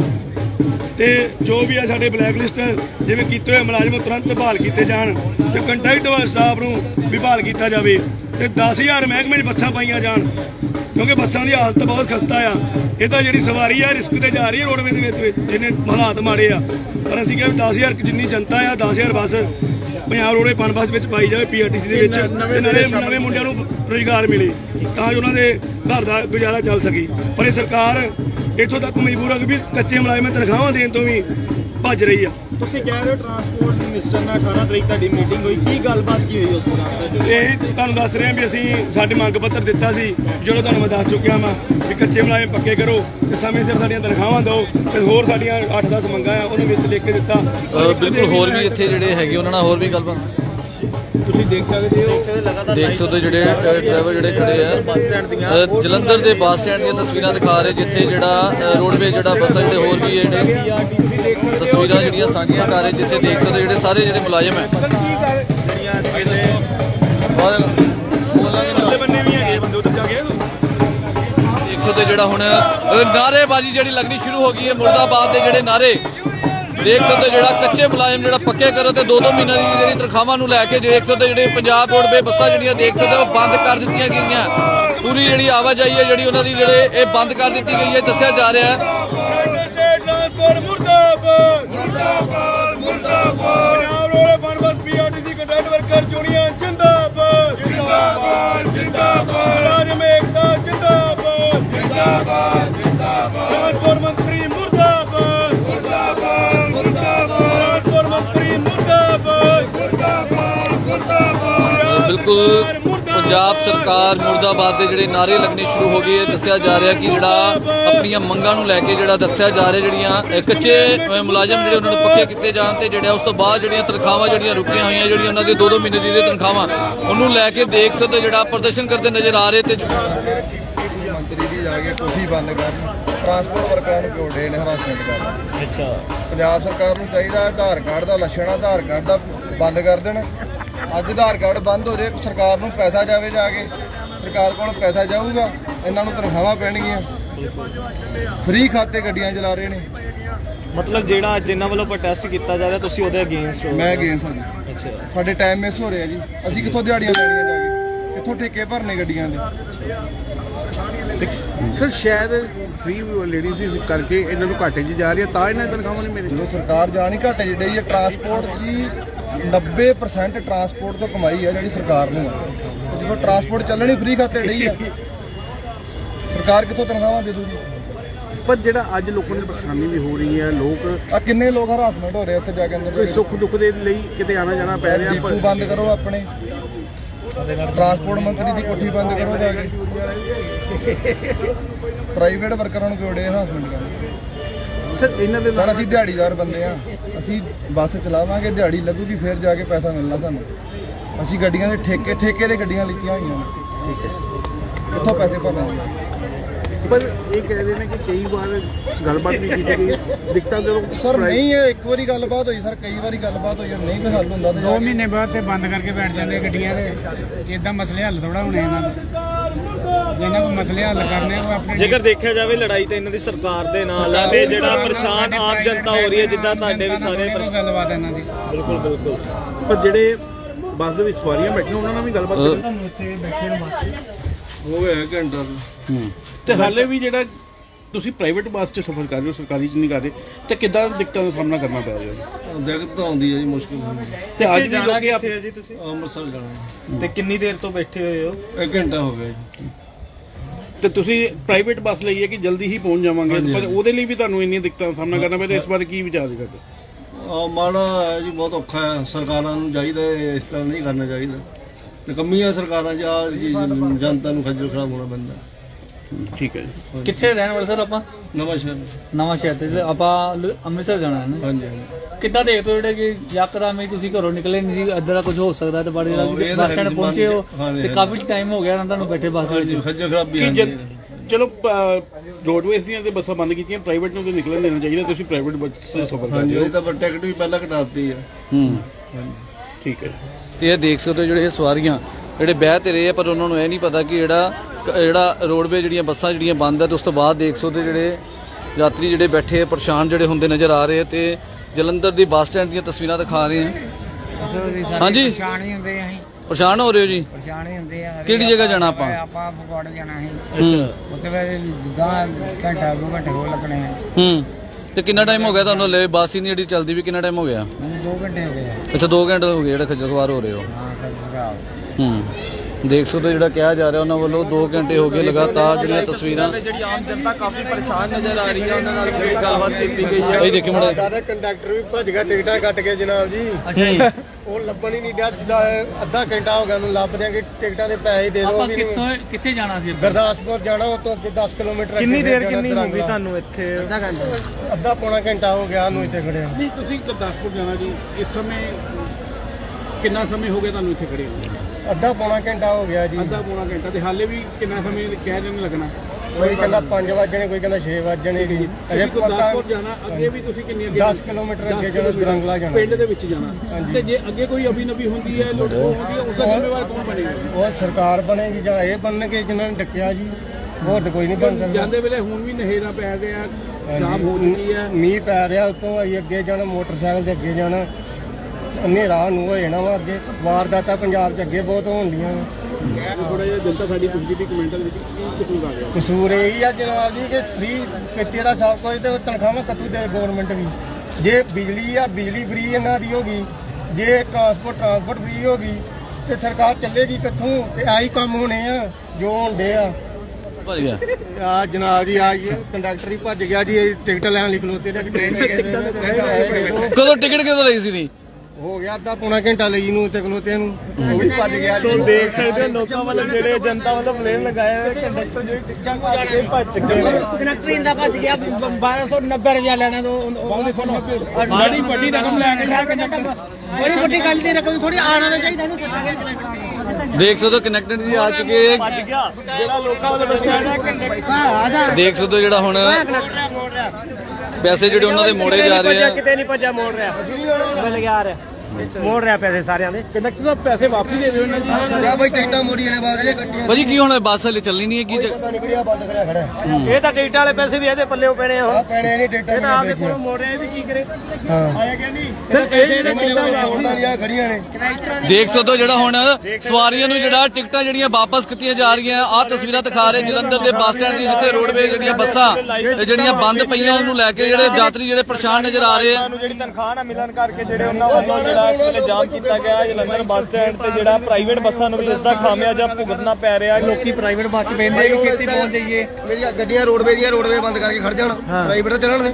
ਤੇ ਜੋ ਵੀ ਆ ਸਾਡੇ ਬਲੈਕ ਲਿਸਟ ਜਿਵੇਂ ਕੀਤੇ ਹੋਏ ਮੁਲਾਜ਼ਮ ਤੁਰੰਤ ਬਹਾਲ ਕੀਤੇ ਜਾਣ ਤੇ ਕੰਟਰੈਕਟ ਵਾਲੇ ਸਟਾਫ ਨੂੰ ਵੀ ਬਹਾਲ ਕੀਤਾ ਜਾਵੇ ਤੇ 10000 ਮਹਿਕਮੇ 'ਚ ਬੱਸਾਂ ਪਾਈਆਂ ਜਾਣ ਕਿਉਂਕਿ ਬੱਸਾਂ ਦੀ ਹਾਲਤ ਬਹੁਤ ਖਸਤਾ ਆ। ਇਹ ਤਾਂ ਜਿਹੜੀ ਸਵਾਰੀ ਆ ਰਿਸਕ ਤੇ ਜਾ ਰਹੀ ਹੈ ਰੋਡਵੇਜ਼ ਦੇ ਵਿੱਚ ਜਿਹਨੇ ਹਾਲਾਤ ਮਾੜੇ ਆ। ਪਰ ਅਸੀਂ ਕਿਹਾ ਵੀ 10000 ਜਿੰਨੀ ਜਨਤਾ ਆ 10000 ਬੱਸ ਪੰਜਾਬ ਰੋਡੇ ਪਨ ਬੱਸ ਵਿੱਚ ਪਾਈ ਜਾਵੇ ਪੀਆਰਟੀਸੀ ਦੇ ਵਿੱਚ ਤੇ ਨਾਲੇ ਨਵੇਂ ਮੁੰਡਿਆਂ ਨੂੰ ਰੋਜ਼ਗਾਰ ਮਿਲੇ ਤਾਂ ਜੋ ਉਹਨਾਂ ਦੇ ਘਰ ਦਾ ਗੁਜ਼ਾਰਾ ਚੱਲ ਸਕੇ। ਪਰ ਇਹ ਸਰਕਾਰ ਇੱਥੋਂ ਤੱਕ ਮਜਬੂਰ ਆ ਕਿ ਵੀ ਕੱਚੇ ਮੁਲਾਜ਼ਮਾਂ ਤਨਖਾਹਾਂ ਦੇਣ ਤੋਂ ਵੀ ਭੱਜ ਰਹੀ ਆ। ਤੁਸੀਂ ਕਹਿ ਰਹੇ ਹੋ ਟਰਾਂਸਪੋਰਟ ਮਿਨਿਸਟਰ ਨਾਲ 18 ਤਰੀਕ ਤੁਹਾਡੀ ਮੀਟਿੰਗ ਹੋਈ। ਕੀ ਗੱਲਬਾਤ ਕੀ ਹੋਈ ਉਸ ਦੌਰਾਨ ਇਹ ਤੁਹਾਨੂੰ ਦੱਸ ਰਹੇ ਹਾਂ ਵੀ ਅਸੀਂ ਸਾਡੇ ਮੰਗ ਪੱਤਰ ਦਿੱਤਾ ਸੀ। ਜਿਹੜਾ ਤੁਹਾਨੂੰ ਮੈਂ ਦੱਸ ਚੁੱਕਿਆ ਵਾਂ ਵੀ ਕੱਚੇ ਮੁਲਾਜ਼ਮ ਪੱਕੇ ਕਰੋ ਤੇ ਸਮੇਂ ਸਿਰ ਸਾਡੀਆਂ ਤਨਖਾਹਾਂ ਦਿਓ ਤੇ ਹੋਰ ਸਾਡੀਆਂ 8-10 ਮੰਗਾਂ ਆ ਉਹਨੂੰ ਵਿੱਚ ਲਿਖ ਕੇ ਦਿੱਤਾ। ਬਿਲਕੁਲ ਹੋਰ ਵੀ ਇੱਥੇ ਜਿਹੜੇ ਹੈਗੇ ਉਹਨਾਂ ਨਾਲ ਹੋਰ ਵੀ ਗੱਲਬਾਤ। ਤੁਸੀਂ ਦੇਖ ਸਕਦੇ ਹੋ। ਦੇਖ ਸਕਦੇ ਹੋ ਜਿਹੜੇ ਡਰਾਈਵਰ ਜਿਹੜੇ ਖੜੇ ਆ। ਬੱਸ ਸਟੈਂਡ ਦੀਆਂ। ਅ, ਜਲੰਧਰ ਦੇ ਬੱਸ ਸਟੈਂਡ ਦੀਆਂ ਤਸਵੀਰਾਂ ਦਿਖਾ ਰਹੇ ਜਿੱਥੇ ਜਿਹੜਾ ਰੋਡਵੇ ਜਿਹੜਾ ਬੱਸਾਂ ਜਿਹੜੇ ਹੋਰ ਵੀ ਜਿਹੜੇ ਤਸਵੀਰਾਂ ਜਿਹੜੀਆਂ ਸਾਂਝੀਆਂ ਕਰ ਰਹੇ ਜਿੱਥੇ ਦੇਖ ਸਕਦੇ ਜਿਹੜੇ ਸਾਰੇ ਜਿਹੜੇ ਮੁਲਾਜ਼ਮ ਹੈ। ਔਰ ਦੇਖ ਸਕਦੇ ਜਿਹੜਾ ਹੁਣ ਅ, ਨਾਅਰੇਬਾਜ਼ੀ ਜਿਹੜੀ ਲੱਗਣੀ ਸ਼ੁਰੂ ਹੋ ਗਈ ਹੈ ਮੁਰਦਾਬਾਦ ਦੇ ਜਿਹੜੇ ਨਾਰੇ। ਦੇਖ ਸਕਦੇ ਹੋ ਜਿਹੜਾ ਕੱਚੇ ਮੁਲਾਜ਼ਮ ਜਿਹੜਾ ਪੱਕੇ ਕਰੋ ਤੇ ਦੋ ਦੋ ਮਹੀਨਿਆਂ ਦੀ ਜਿਹੜੀ ਤਨਖਾਹਾਂ ਨੂੰ ਲੈ ਕੇ ਦੇਖ ਸਕਦੇ ਹੋ ਜਿਹੜੇ ਪੰਜਾਬ ਰੋਡਵੇ ਬੱਸਾਂ ਜਿਹੜੀਆਂ ਦੇਖ ਸਕਦੇ ਹੋ ਬੰਦ ਕਰ ਦਿੱਤੀਆਂ ਗਈਆਂ। ਪੂਰੀ ਜਿਹੜੀ ਆਵਾਜਾਈ ਹੈ ਜਿਹੜੀ ਉਹਨਾਂ ਦੀ ਜਿਹੜੇ ਇਹ ਬੰਦ ਕਰ ਦਿੱਤੀ ਗਈ ਹੈ, ਦੱਸਿਆ ਜਾ ਰਿਹਾ ਹੈ। ਟਰਾਂਸਪੋਰਟ ਜਿੰਦਾਬਾਦ ਜਿੰਦਾਬਾਦ। ਜਿੰਦਾਬਾਦ ਰਾਜਮ ਏਕਤਾ ਜਿੰਦਾਬਾਦ। ਜਿੰਦਾਬਾਦ ਜਿੰਦਾਬਾਦ। ਟਰਾਂਸਪੋਰਟ ਮੰਤਰੀ ਮੁਰਦਾਬਾਦ। ਬਿਲਕੁਲ ਪੰਜਾਬ ਸਰਕਾਰ ਮੁਰਦਾਬਾਦ ਦੇ ਜਿਹੜੇ ਨਾਰੇ ਲੱਗਣੇ ਸ਼ੁਰੂ ਹੋ ਗਏ ਦੱਸਿਆ ਜਾ ਰਿਹਾ ਕਿ ਜਿਹੜਾ ਆਪਣੀਆਂ ਮੰਗਾਂ ਨੂੰ ਲੈ ਕੇ ਜਿਹੜਾ ਦੱਸਿਆ ਜਾ ਰਿਹਾ, ਜਿਹੜੀਆਂ ਕੱਚੇ ਮੁਲਾਜ਼ਮ ਜਿਹੜੇ ਉਹਨਾਂ ਨੂੰ ਪੱਕੇ ਕੀਤੇ ਜਾਣ ਤੇ ਜਿਹੜਾ ਉਸ ਤੋਂ ਬਾਅਦ ਜਿਹੜੀਆਂ ਤਨਖਾਹਾਂ ਜਿਹੜੀਆਂ ਰੁਕੀਆਂ ਹੋਈਆਂ, ਜਿਹੜੀਆਂ ਉਹਨਾਂ ਦੀ 2-2 ਮਹੀਨੇ ਦੀਆਂ ਤਨਖਾਹਾਂ, ਉਹਨੂੰ ਲੈ ਕੇ ਦੇਖ ਸਕਦੇ ਜਿਹੜਾ ਪ੍ਰਦਰਸ਼ਨ ਕਰਦੇ ਨਜ਼ਰ ਆ ਰਹੇ ਤੇ ਮੰਤਰੀ ਦੀ ਜਾ ਕੇ ਕੋਠੀ ਬੰਦ ਕਰਨ ਟਰਾਂਸਪੋਰਟ ਵਰਕਰਾਂ ਨੂੰ ਕਿਉਂ ਡੇ ਨੇ ਹਰਾਸਮੈਂਟ ਕਰਨ। ਅੱਛਾ। ਪੰਜਾਬ ਸਰਕਾਰ ਨੂੰ ਚਾਹੀਦਾ ਆਧਾਰ ਕਾਰਡ ਦਾ ਲੱਛਣ ਆਧਾਰ ਕਾਰਡ ਦਾ ਬੰਦ ਕਰ ਦੇਣ। ਅੱਜ ਆਧਾਰ ਕਾਰਡ ਬੰਦ ਹੋ ਜੇ ਸਰਕਾਰ ਨੂੰ ਪੈਸਾ ਜਾਵੇ ਜਾ ਕੇ। ਸਰਕਾਰ ਕੋਲ ਪੈਸਾ ਜਾਊਗਾ ਇਹਨਾਂ ਨੂੰ ਤਨਖਾਹਾਂ ਪੈਣਗੀਆਂ। ਫ੍ਰੀ ਖਾਤੇ ਗੱਡੀਆਂ ਚਲਾ ਰਹੇ ਨੇ। ਮਤਲਬ ਜਿਹੜਾ ਜਿਨ੍ਹਾਂ ਵੱਲੋਂ ਪ੍ਰੋਟੈਸਟ ਕੀਤਾ ਜਾ ਰਿਹਾ ਤੁਸੀਂ ਉਹਦੇ ਅਗੇਂਸਟ ਹੋ। ਮੈਂ ਅਗੇਂਸ ਹਾਂ ਅੱਛਾ। ਸਾਡੇ ਟਾਈਮ ਮਿਸ ਹੋ ਰਿਹਾ ਜੀ। ਅਸੀਂ ਕਿੱਥੋਂ ਦਿਹਾੜੀਆਂ ਲੈਣੀਆਂ ਜਾ ਕੇ? ਕਿੱਥੋਂ ਠੇਕੇ ਭਰਨੇ ਗੱਡੀਆਂ ਦੇ? ਸਰ ਸ਼ਾਇਦ ਫ੍ਰੀ ਲੇਡੀਜ਼ ਇਸ ਕਰਕੇ ਇਹਨਾਂ ਨੂੰ ਘਾਟੇ 'ਚ ਜਾ ਰਹੀ ਹੈ ਤਾਂ ਇਹਨਾਂ ਦੀ ਤਨਖਾਹਾਂ ਨਹੀਂ ਮਿਲ ਜਦੋਂ ਸਰਕਾਰ ਜਾ ਨਹੀਂ ਘਾਟੇ ਚ ਡਈ ਹੈ ਟਰਾਂਸਪੋਰਟ ਦੀ 90% ਟਰਾਂਸਪੋਰਟ ਤੋਂ ਕਮਾਈ ਹੈ ਜਿਹੜੀ ਸਰਕਾਰ ਨੂੰ ਹੈ ਤੇ ਜਦੋਂ ਟਰਾਂਸਪੋਰਟ ਚੱਲਣੀ ਫ੍ਰੀ ਖਾਤੇ ਡਈ ਹੈ ਸਰਕਾਰ ਕਿੱਥੋਂ ਤਨਖਾਹਾਂ ਦੇ ਦੂਗੀ? ਪਰ ਜਿਹੜਾ ਅੱਜ ਲੋਕਾਂ ਨੂੰ ਪਰੇਸ਼ਾਨੀ ਵੀ ਹੋ ਰਹੀ ਹੈ ਲੋਕ ਆ ਕਿੰਨੇ ਲੋਕ ਹਰਾਸਮੈਂਟ ਹੋ ਰਹੇ ਉੱਥੇ ਜਾ ਕੇ ਅੰਦਰ ਕੋਈ ਸੁੱਖ ਦੁੱਖ ਦੇ ਲਈ ਕਿਤੇ ਆਣਾ ਜਾਣਾ ਪੈ ਰਿਹਾ ਡੀਪੂ ਬੰਦ ਕਰੋ ਆਪਣੇ। ਟਰਾਂਸਪੋਰਟ ਮੰਤਰੀ ਦੀ ਕੋਠੀ ਬੰਦ ਕਰੋ ਜਾ ਕੇ। ਪ੍ਰਾਈਵੇਟ ਵਰਕਰਾਂ ਨੂੰ ਕਿਉਂ ਡੇ ਹਰਾਸਮੈਂਟ ਕਰਨ ਸਰ ਇਹਨਾਂ ਦੇ ਸਰ ਅਸੀਂ ਦਿਹਾੜੀਦਾਰ ਬੰਦੇ ਆ। ਅਸੀਂ ਬੱਸ ਚਲਾਵਾਂਗੇ ਦਿਹਾੜੀ ਲੱਗੂਗੀ ਫਿਰ ਜਾ ਕੇ ਪੈਸਾ ਮਿਲਣਾ ਤੁਹਾਨੂੰ। ਅਸੀਂ ਗੱਡੀਆਂ ਦੇ ਠੇਕੇ ਠੇਕੇ ਦੇ ਗੱਡੀਆਂ ਲਿੱਤੀਆਂ ਹੋਈਆਂ ਨੇ। ਕਿੱਥੋਂ ਪੈਸੇ ਭਰਨੇ ਪਰ ਇਹ ਕਹਿ ਰਹੇ ਨੇ ਕਿ ਕਈ ਵਾਰ ਗੱਲਬਾਤ ਵੀ ਕੀਤੀ ਗਈ। ਦਿੱਕਤਾਂ ਜਦੋਂ ਸਰ ਨਹੀਂ ਇਹ ਇੱਕ ਵਾਰੀ ਗੱਲਬਾਤ ਹੋਈ ਸਰ ਕਈ ਵਾਰੀ ਗੱਲਬਾਤ ਹੋਈ ਨਹੀਂ ਕੋਈ ਹੱਲ ਹੁੰਦਾ ਤੇ ਜਾ ਕੇ ਮਹੀਨੇ ਬਾਅਦ ਤੇ ਬੰਦ ਕਰਕੇ ਬੈਠ ਜਾਂਦੇ ਗੱਡੀਆਂ ਦੇ। ਇਦਾਂ ਮਸਲੇ ਹੱਲ ਥੋੜਾ ਹੋਣੇ ਇਹਨਾਂ ਦੇ। ਜਿਹਨਾਂ ਕੋ ਮਸਲੇ ਹੱਲ ਕਰਨੇ ਉਹ ਆਪਣੇ ਜੇਕਰ ਦੇਖਿਆ ਜਾਵੇ ਲੜਾਈ ਤਾਂ ਇਹਨਾਂ ਦੀ ਸਰਕਾਰ ਦੇ ਨਾਲ ਹੈ ਤੇ ਜਿਹੜਾ ਪਰੇਸ਼ਾਨ ਆਮ ਜਨਤਾ ਹੋ ਰਹੀ ਹੈ ਜਿੱਦਾਂ ਤੁਹਾਡੇ ਵੀ ਸਾਰੇ ਗੱਲਬਾਤ ਇਹਨਾਂ ਦੀ। ਬਿਲਕੁਲ ਬਿਲਕੁਲ। ਪਰ ਜਿਹੜੇ ਬੱਸ ਦੇ ਵਿੱਚ ਸਵਾਰੀਆਂ ਬੈਠੀਆਂ ਉਹਨਾਂ ਨਾਲ ਵੀ ਗੱਲਬਾਤ ਕਰੋ ਤੁਹਾਨੂੰ ਇੱਥੇ ਬੈਠੇ ਨੂੰ ਹੋ ਗਿਆ ਘੰਟਾ ਤੇ ਹਾਲੇ ਵੀ ਜਿਹੜਾ ਤੁਸੀਂ ਪ੍ਰਾਈਵੇਟ ਬੱਸ 'ਚ ਸਫ਼ਰ ਕਰ ਰਹੇ ਹੋ ਸਰਕਾਰੀ 'ਚ ਨਹੀਂ ਕਰ ਰਹੇ ਤੇ ਕਿੱਦਾਂ ਦਿੱਕਤਾਂ ਦਾ ਸਾਹਮਣਾ ਕਰਨਾ ਪੈ ਰਿਹਾ? ਦਿੱਕਤ ਤਾਂ ਆਉਂਦੀ ਹੈ ਜੀ ਮੁਸ਼ਕਿਲ ਤੇ ਅੱਜ ਵੀ ਜਾਣਾ ਲੋਕੀ ਆਪ- ਕਿੱਥੇ ਹੈ ਜੀ ਤੁਸੀਂ? ਅੰਮ੍ਰਿਤਸਰ ਜਾਣਾ ਤੇ ਕਿੰਨੀ ਦੇਰ ਤੋਂ ਬੈਠੇ ਹੋਏ ਹੋ? ਇੱਕ ਘੰਟਾ ਹੋ ਗਿਆ ਜੀ। ਤੇ ਤੁਸੀਂ ਪ੍ਰਾਈਵੇਟ ਬੱਸ ਲਈ ਹੈ ਕਿ ਜਲਦੀ ਹੀ ਪਹੁੰਚ ਜਾਵਾਂਗੇ? ਪਰ ਉਹਦੇ ਲਈ ਵੀ ਤੁਹਾਨੂੰ ਇੰਨੀਆਂ ਦਿੱਕਤਾਂ ਦਾ ਸਾਹਮਣਾ ਕਰਨਾ ਪਿਆ ਤੇ ਇਸ ਬਾਰੇ ਕੀ ਵਿਚਾਰ ਹੈ ਤੁਹਾਡੇ ਆ ਮਾੜਾ ਹੈ ਜੀ ਬਹੁਤ ਔਖਾ ਹੈ। ਸਰਕਾਰਾਂ ਨੂੰ ਚਾਹੀਦਾ ਹੈ, ਇਸ ਤਰ੍ਹਾਂ ਨਹੀਂ ਕਰਨਾ ਚਾਹੀਦਾ। ਨਕੰਮੀਆਂ ਸਰਕਾਰਾਂ ਜਾਂ ਜਨਤਾ ਨੂੰ ਖੱਜਲ ਖਰਾਬ ਹੋਣਾ ਪੈਂਦਾ। ਠੀਕ ਹੈ ਜੀ। ਕਿੱਥੇ ਰਹਿਣ ਵਾਲੇ ਸਰ ਆਪਾਂ? ਨਵਾਂ ਸ਼ਹਿਰ। ਨਵਾਂ ਸ਼ਹਿਰ ਤੇ ਤੇ ਆਪਾਂ ਲ- ਅੰਮ੍ਰਿਤਸਰ ਜਾਣਾ ਹੈ ਨਾ? ਹਾਂਜੀ ਹਾਂਜੀ। ਕਿੱਦਾਂ ਦੇਖਦੇ ਹੋ ਜਿਹੜੇ ਕਿ ਯਾਤਰਾ ਵਿੱਚ ਤੁਸੀਂ ਘਰੋਂ ਨਿਕਲੇ ਨਹੀਂ ਸੀ ਦਾ ਕੁਝ ਹੋ ਸਕਦਾ ਤੇ ਬੜੇ ਹਾਂ, ਇਹ ਤਾਂ ਬੱਸ ਸਟੈਂਡ ਹੈ ਜੀ, ਪਹੁੰਚੇ ਹੋ ਹਾਂਜੀ, ਤੇ ਹਾਂਜੀ। ਕਾਫੀ ਟਾਈਮ ਹੋ ਗਿਆ ਨਾ ਤੁਹਾਨੂੰ ਬੈਠੇ ਬੱਸ ਹਾਂਜੀ ਵਿੱਚ। ਖੱਜਲ ਖਰਾਬੀ ਕਿ ਹਾਂਜੀ। ਜਦ ਚਲੋ ਰੋਡਵੇਜ਼ ਦੀਆਂ ਤੇ ਬੱਸਾਂ ਬੰਦ ਕੀਤੀਆਂ ਪ੍ਰਾਈਵੇਟ ਨੂੰ ਤਾਂ ਨਿਕਲਣ ਦੇਣਾ ਚਾਹੀਦਾ ਤੁਸੀਂ ਪ੍ਰਾਈਵੇਟ ਬੱਸ ਸਫ਼ਰ ਕਰ ਹਾਂਜੀ ਰਹੇ ਹੋ। ਉਹਦੀ ਤਾਂ ਪਰ ਟਿਕਟ ਵੀ ਪਹਿਲਾਂ ਕਟਾਤੀ ਹੈ। ਹੂੰ ਠੀਕ ਹੈ ਤੇ ਇਹ ਦੇਖ ਸਕਦੇ ਹੋ ਜਿਹੜੇ ਇਹ ਸਵਾਰੀਆਂ ਜਿਹੜੇ ਬਹਿ ਤੇ ਰਹੇ ਆ ਪਰ ਉਹਨਾਂ ਨੂੰ ਇਹ ਨਹੀਂ ਪਤਾ ਕਿ ਜਿਹੜਾ ਜਿਹੜਾ ਰੋਡਵੇ ਜਿਹੜੀਆਂ ਬੱਸਾਂ ਜਿਹੜੀਆਂ ਬੰਦ ਆ ਤੇ ਉਸ ਤੋਂ ਬਾਅਦ ਦੇਖ ਸਕਦੇ ਜਿਹੜੇ ਯਾਤਰੀ ਜਿਹੜੇ ਬੈਠੇ ਆ, ਪਰੇਸ਼ਾਨ ਜਿਹੜੇ ਹੁੰਦੇ ਨਜ਼ਰ ਆ ਰਹੇ ਤੇ ਜਲੰਧਰ ਦੀ ਬੱਸ ਸਟੈਂਡ ਦੀਆਂ ਤਸਵੀਰਾਂ ਦਿਖਾ ਰਹੇ ਆ। ਹਾਂਜੀ। ਪਰੇਸ਼ਾਨ ਹੀ ਹੁੰਦੇ ਅਸੀਂ। ਪਰੇਸ਼ਾਨ ਹੋ ਰਹੇ ਹੋ ਜੀ? ਪਰੇਸ਼ਾਨ ਹੀ ਹੁੰਦੇ ਆ। ਕਿਹੜੀ ਜਗ੍ਹਾ ਜਾਣਾ ਆਪਾਂ? ਆਪਾਂ? ਫਗਵਾੜੇ ਜਾਣਾ ਹੂੰ। ਉੱਥੇ ਵੇ ਗਾਂ ਘੰਟਾ ਦੋ ਘੰਟੇ ਹੋਰ ਲੱਗਣੇ ਆ। ਹੂੰ। ਤੇ ਕਿੰਨਾ ਟਾਈਮ ਹੋ ਗਿਆ ਤੁਹਾਨੂੰ ਲੈ ਬੱਸ ਹੀ ਨਹੀਂ ਜਿਹੜੀ ਚੱਲਦੀ ਵੀ ਕਿੰਨਾ ਟਾਈਮ ਹੋ ਗਿਆ? ਮੈਨੂੰ ਦੋ ਘੰਟੇ ਹੋ ਗਏ ਅੱਛਾ 2 ਘੰਟੇ ਹੋ ਗਏ ਜਿਹੜਾ ਖੱਜਲ ਖਵਾਰ ਹੋ ਰਹੇ ਹੋ। ਹਾਂ ਖਰਾਬ ਹੂੰ। ਦੇਖ ਸਕਦੇ ਜਿਹੜਾ ਕਿਹਾ ਜਾ ਰਿਹਾ ਉਹਨਾਂ ਵੱਲੋਂ 2 ਘੰਟੇ ਹੋ ਗਏ ਲਗਾਤਾਰ ਜਿਹੜੀਆਂ ਤਸਵੀਰਾਂ। ਜਿਹੜੀ ਆਮ ਜਨਤਾ ਕਾਫੀ ਪਰੇਸ਼ਾਨ ਨਜ਼ਰ ਆ ਰਹੀ ਹੈ ਉਹਨਾਂ ਨਾਲ ਕੋਈ ਗੱਲਬਾਤ ਕੀਤੀ ਗਈ ਹੈ ਭਾਈ ਦੇਖਿਓ ਮੜਾ ਸਾਡੇ ਕੰਡਕਟਰ ਵੀ ਭੱਜ ਗਿਆ ਟਿਕਟਾਂ ਕੱਟ ਕੇ ਜਨਾਬ ਜੀ। ਉਹ ਲੱਭਣ ਹੀ ਨਹੀਂ ਡਿਆ ਜਿੱਦਾਂ ਅੱਧਾ ਘੰਟਾ ਹੋ ਗਿਆ ਉਹਨੂੰ ਲੱਭ ਦਿਆਂਗੇ ਟਿਕਟਾਂ ਦੇ ਪੈਸੇ ਦੇ ਦਿਓ ਆਪਾਂ ਵੀ ਨਹੀਂ ਕਿੱਥੋਂ ਕਿੱਥੇ ਜਾਣਾ ਸੀ ਆਪਾਂ? ਗੁਰਦਾਸਪੁਰ ਜਾਣਾ ਉਹ ਤੋਂ ਅੱਗੇ 10 ਕਿਲੋਮੀਟਰ ਕਿੰਨੀ ਅੱਗੇ ਦੇਰ ਜਾਣਾ ਕਿੰਨੀ ਹੋ ਗਈ ਦਰੰਗਾ। ਤੁਹਾਨੂੰ ਇੱਥੇ? ਅੱਧਾ ਘੰਟਾ। ਅੱਧਾ ਪੌਣਾ ਘੰਟਾ ਹੋ ਗਿਆ ਉਹਨੂੰ ਇੱਥੇ ਖੜਿਆ। ਨਹੀਂ ਤੁਸੀਂ ਗੁਰਦਾਸਪੁਰ ਜਾਣਾ ਜੀ। ਇਸ ਸਮੇਂ ਕਿੰਨਾ ਸਮੇਂ ਹੋ ਗਿਆ ਤੁਹਾਨੂੰ ਇੱਥੇ ਖੜੇ ਹੋ ਅੱਧਾ ਪੌਣਾ ਘੰਟਾ ਹੋ ਗਿਆ ਜੀ। ਅੱਧਾ ਪੌਣਾ ਘੰਟਾ ਤੇ ਹਾਲੇ ਵੀ ਕਿੰਨਾ ਸਮੇਂ ਕਹਿ ਰਹੇ ਨੇ ਲੱਗਣਾ? ਕੋਈ ਕਹਿੰਦਾ 5 ਵਜੇ ਕੋਈ ਕਹਿੰਦਾ 6 ਵਜੇ ਜੀ। ਅਜੇ ਗੁਰਦਾਸਪੁਰ ਜਾਣਾ ਅੱਗੇ ਵੀ ਤੁਸੀਂ ਕਿੰਨੀ ਅੱਗੇ 10 ਕਿਲੋਮੀਟਰ ਅੱਗੇ ਜਾਣਾ ਦਰੰਗਲਾ ਜਾਣਾ। ਪਿੰਡ ਦੇ ਵਿੱਚ ਜਾਣਾ। ਤੇ ਜੇ ਅੱਗੇ ਕੋਈ ਅਭੀ ਨਵੀ ਹੁੰਦੀ ਹੈ ਖੋਹ ਹੁੰਦੀ ਹੈ ਉਸ ਦਾ ਜ਼ਿੰਮੇਵਾਰ ਕੌਣ ਬਣੇਗਾ? ਉਹ ਸਰਕਾਰ ਬਣੇਗੀ ਜਾਂ ਇਹ ਬਣਨਗੇ ਜਿਨ੍ਹਾਂ ਨੇ ਡੱਕਿਆ ਜੀ ਹੋਰ ਤਾਂ ਕੋਈ ਨਹੀਂ ਬਣ ਸਕਦਾ। ਜਾਂਦੇ ਵੇਲੇ ਹੁਣ ਵੀ ਨਹਿਰਾ ਪੈ ਗਿਆ ਜਾਮ ਹੋ ਚੁੱਕੀ ਹੈ। ਮੀਂਹ ਪੈ ਰਿਹਾ ਉਤੋਂ ਅੱਗੇ ਜਾਣਾ ਮੋਟਰਸਾਈਕਲ ਤੇ ਅੱਗੇ ਜਾਣਾ। ਹਨੇਰਾ ਨੂੰ ਹੋ ਜਾਣਾ ਵਾ ਅੱਗੇ ਵਾਰਦਾਤਾਂ ਪੰਜਾਬ 'ਚ ਅੱਗੇ ਬਹੁਤ ਹੋਣ ਡੀਆਂ ਵਾਂ। ਥੋੜਾ ਜਿਹਾ ਜਨਤਾ ਸਾਡੀ ਪੁੱਛਦੀ ਵੀ ਕਮੈਂਟਾਂ ਦੇ ਵਿੱਚ ਕੀ ਕਸੂਰ ਆ ਗਿਆ? ਕਸੂਰ ਇਹ ਹੀ ਆ ਜਨਾਬ ਜੀ ਕਿ ਫ੍ਰੀ ਕਿਤੇ ਦਾ ਸਭ ਕੁਝ ਤੇ ਤਨਖਾਹਾਂ ਕੱਟੂ ਦੇ ਗਵਰਨਮੈਂਟ ਵੀ। ਜੇ ਬਿਜਲੀ ਆ ਬਿਜਲੀ ਫ੍ਰੀ ਇਹਨਾਂ ਦੀ ਹੋ ਗਈ। ਜੇ ਟਰਾਂਸਪੋਰਟ ਟਰਾਂਸਪੋਰਟ ਫ੍ਰੀ ਹੋ ਗਈ ਤੇ ਸਰਕਾਰ ਚੱਲੇਗੀ ਕਿੱਥੋਂ? ਤੇ ਆਹੀ ਕੰਮ ਹੋਣੇ ਆ ਜੋ ਹੁੰਦੇ ਆ। ਭੱਜ ਗਿਆ। ਆ ਜਨਾਬ ਜੀ ਆ ਜੀ ਕੰਡਕਟਰ ਹੀ ਭੱਜ ਗਿਆ ਜੀ ਟਿਕਟ ਲੈਣ ਲਈ ਖਲੋਤੇ ਤੇ। ਟ੍ਰੇਨ ਕਦੋਂ ਟਿਕਟ ਕਿਦੋਂ ਲਈ ਸੀ ਨਹੀਂ ਹੋ ਗਿਆ ਅੱਧਾ ਪੌਣਾ ਘੰਟਾ ਲਈ ਨੂੰ ਤੇ ਖਲੋਤੇ ਨੂੰ। ਉਹ ਵੀ ਭੱਜ ਗਿਆ। ਸੋ ਦੇਖ ਸਕਦੇ ਹੋ ਲੋਕਾਂ ਵੱਲੋਂ ਜਿਹੜੇ ਜਨਤਾ ਵੱਲੋਂ ਫਲੇਮ ਲਗਾਏ ਹੋਏ ਕੰਡਕਟਰ ਜਿਹੜੀ ਟਿਕਟਾਂ ਭੱਜ ਕੇ ਭੱਜ ਚੁੱਕੇ ਨੇ। ਕਨੈਕਟਰ ਇੰਦਾ ਭੱਜ ਗਿਆ 1290 ਰੁਪਏ ਲੈਣਾ ਤੋਂ ਉਹਦੇ ਕੋਲ ਬੜੀ ਵੱਡੀ ਰਕਮ ਲੈ ਕੇ ਜਾ ਕੇ ਬੜੀ ਵੱਡੀ ਗੱਲ ਦੀ ਰਕਮ ਥੋੜੀ ਆਣਾ ਤਾਂ ਚਾਹੀਦਾ ਨਹੀਂ ਸੱਟਾ ਗਿਆ ਕਨੈਕਟਰ ਦੇਖ ਸਕਦੇ ਹੋ ਕਨੈਕਟਡ ਜੀ ਆ ਚੁੱਕੇ ਭੱਜ ਗਿਆ। ਜਿਹੜਾ ਲੋਕਾਂ ਵੱਲੋਂ ਦੱਸਿਆ ਜਾ ਕੰਡਕਟਰ ਦੇਖ ਸਕਦੇ ਹੋ ਜਿਹੜਾ ਹੁਣ ਪੈਸੇ ਜਿਹੜੇ ਉਹਨਾਂ ਦੇ ਮੋੜੇ ਜਾ ਰਹੇ ਆ। ਕਿਤੇ ਨਹੀਂ ਭੱਜਾ ਮੋੜ ਰਿਹਾ। ਮਿਲ ਗਿਆ ਰਿਹਾ। ਮੋੜ ਰਿਹਾ ਪੈਸੇ ਸਾਰਿਆਂ ਦੇ ਕੰਡਕਟਰ ਦਾ ਪੈਸੇ ਵਾਪਸ ਦੇ ਦਿਓ ਇਹਨਾਂ ਜੀ ਕਿਆ ਬਈ ਟਿਕਟਾਂ ਮੋੜੀਆਂ ਨੇ ਬਾਅਦ ਇਹ ਗੱਡੀਆਂ ਭਾਜੀ ਕੀ ਹੁਣ ਬੱਸ ਹਲੇ ਚੱਲਣੀ ਨਹੀਂ ਹੈ ਕੀ ਚ- ਪਤਾ ਨਹੀਂ ਕਿਹੜਾ ਬੰਦ ਕਰਿਆ ਖੜਾ ਹੈ। ਇਹ ਤਾਂ ਟਿਕਟ ਵਾਲੇ ਪੈਸੇ ਵੀ ਇਹਦੇ ਪੱਲੇ ਪੈਣੇ ਆ ਆ ਹੁਣ ਪੈਣੇ ਨਹੀਂ ਟਿਕਟਾਂ ਇਹ ਤਾਂ ਆਪਦੇ ਵੇਚੀਆਂ। ਕੋਲੋਂ ਮੋੜ ਰਿਹਾ ਇਹ ਵੀ ਕੀ ਕਰੇ ਹਾਂ ਆਇਆ ਕਿ ਨਹੀਂ ਸਰ ਇਹ ਟਿਕਟਾਂ ਵਾਪਸ ਵੋਟਾਂ ਦੀਆਂ ਖੜੀਆਂ ਨੇ ਦੇਖ ਸਕਦੇ ਹੋ ਜਿਹੜਾ ਹੁਣ ਸਵਾਰੀਆਂ ਨੂੰ ਜਿਹੜਾ ਟਿਕਟਾਂ ਜਿਹੜੀਆਂ ਵਾਪਸ ਕੀਤੀਆਂ ਜਾ ਰਹੀਆਂ ਆਹ ਤਸਵੀਰਾਂ ਦਿਖਾ ਰਹੇ ਜਲੰਧਰ ਦੇ ਬੱਸ ਸਟੈਂਡ ਦੀ ਜਿੱਥੇ ਰੋਡਵੇ ਜਿਹੜੀਆਂ ਬੱਸਾਂ ਤੇ ਜਿਹੜੀਆਂ ਬੰਦ ਪਈਆਂ ਉਹਨੂੰ ਲੈ ਕੇ ਜਿਹੜੇ ਯਾਤਰੀ ਜਿਹੜੇ ਪਰੇਸ਼ਾਨ ਨਜ਼ਰ ਆ ਰਹੇ ਆ ਨੂੰ ਜਿਹੜੀ ਤਨਖਾਹ ਨਾ ਮਿਲਣ ਕਰਕੇ ਜਿਹੜੇ ਉਹਨਾਂ ਵੱਲੋਂ ਜਿਹੜਾ ਇਸ ਵੇਲੇ ਜਾਮ ਕੀਤਾ ਗਿਆ ਹੈ ਜਲੰਧਰ ਬੱਸ ਸਟੈਂਡ ਤੇ ਜਿਹੜਾ ਪ੍ਰਾਈਵੇਟ ਬੱਸਾਂ ਨੂੰ ਵੀ ਇਸ ਦਾ ਖਾਮਿਆਜਾ ਭੁਗਤਣਾ ਪੈ ਰਿਹਾ ਲੋਕੀ ਪ੍ਰਾਈਵੇਟ ਬੱਸ 'ਚ ਬੈਠਦੇ ਕਿ ਛੇਤੀ ਪਹੁੰਚ ਜਾਈਏ। ਮੇਰੀਆਂ ਗੱਡੀਆਂ ਰੋਡਵੇ ਦੀਆਂ ਰੋਡਵੇ ਬੰਦ ਕਰਕੇ ਖੜ ਜਾਣ ਪ੍ਰਾਈਵੇਟ ਚੱਲਣ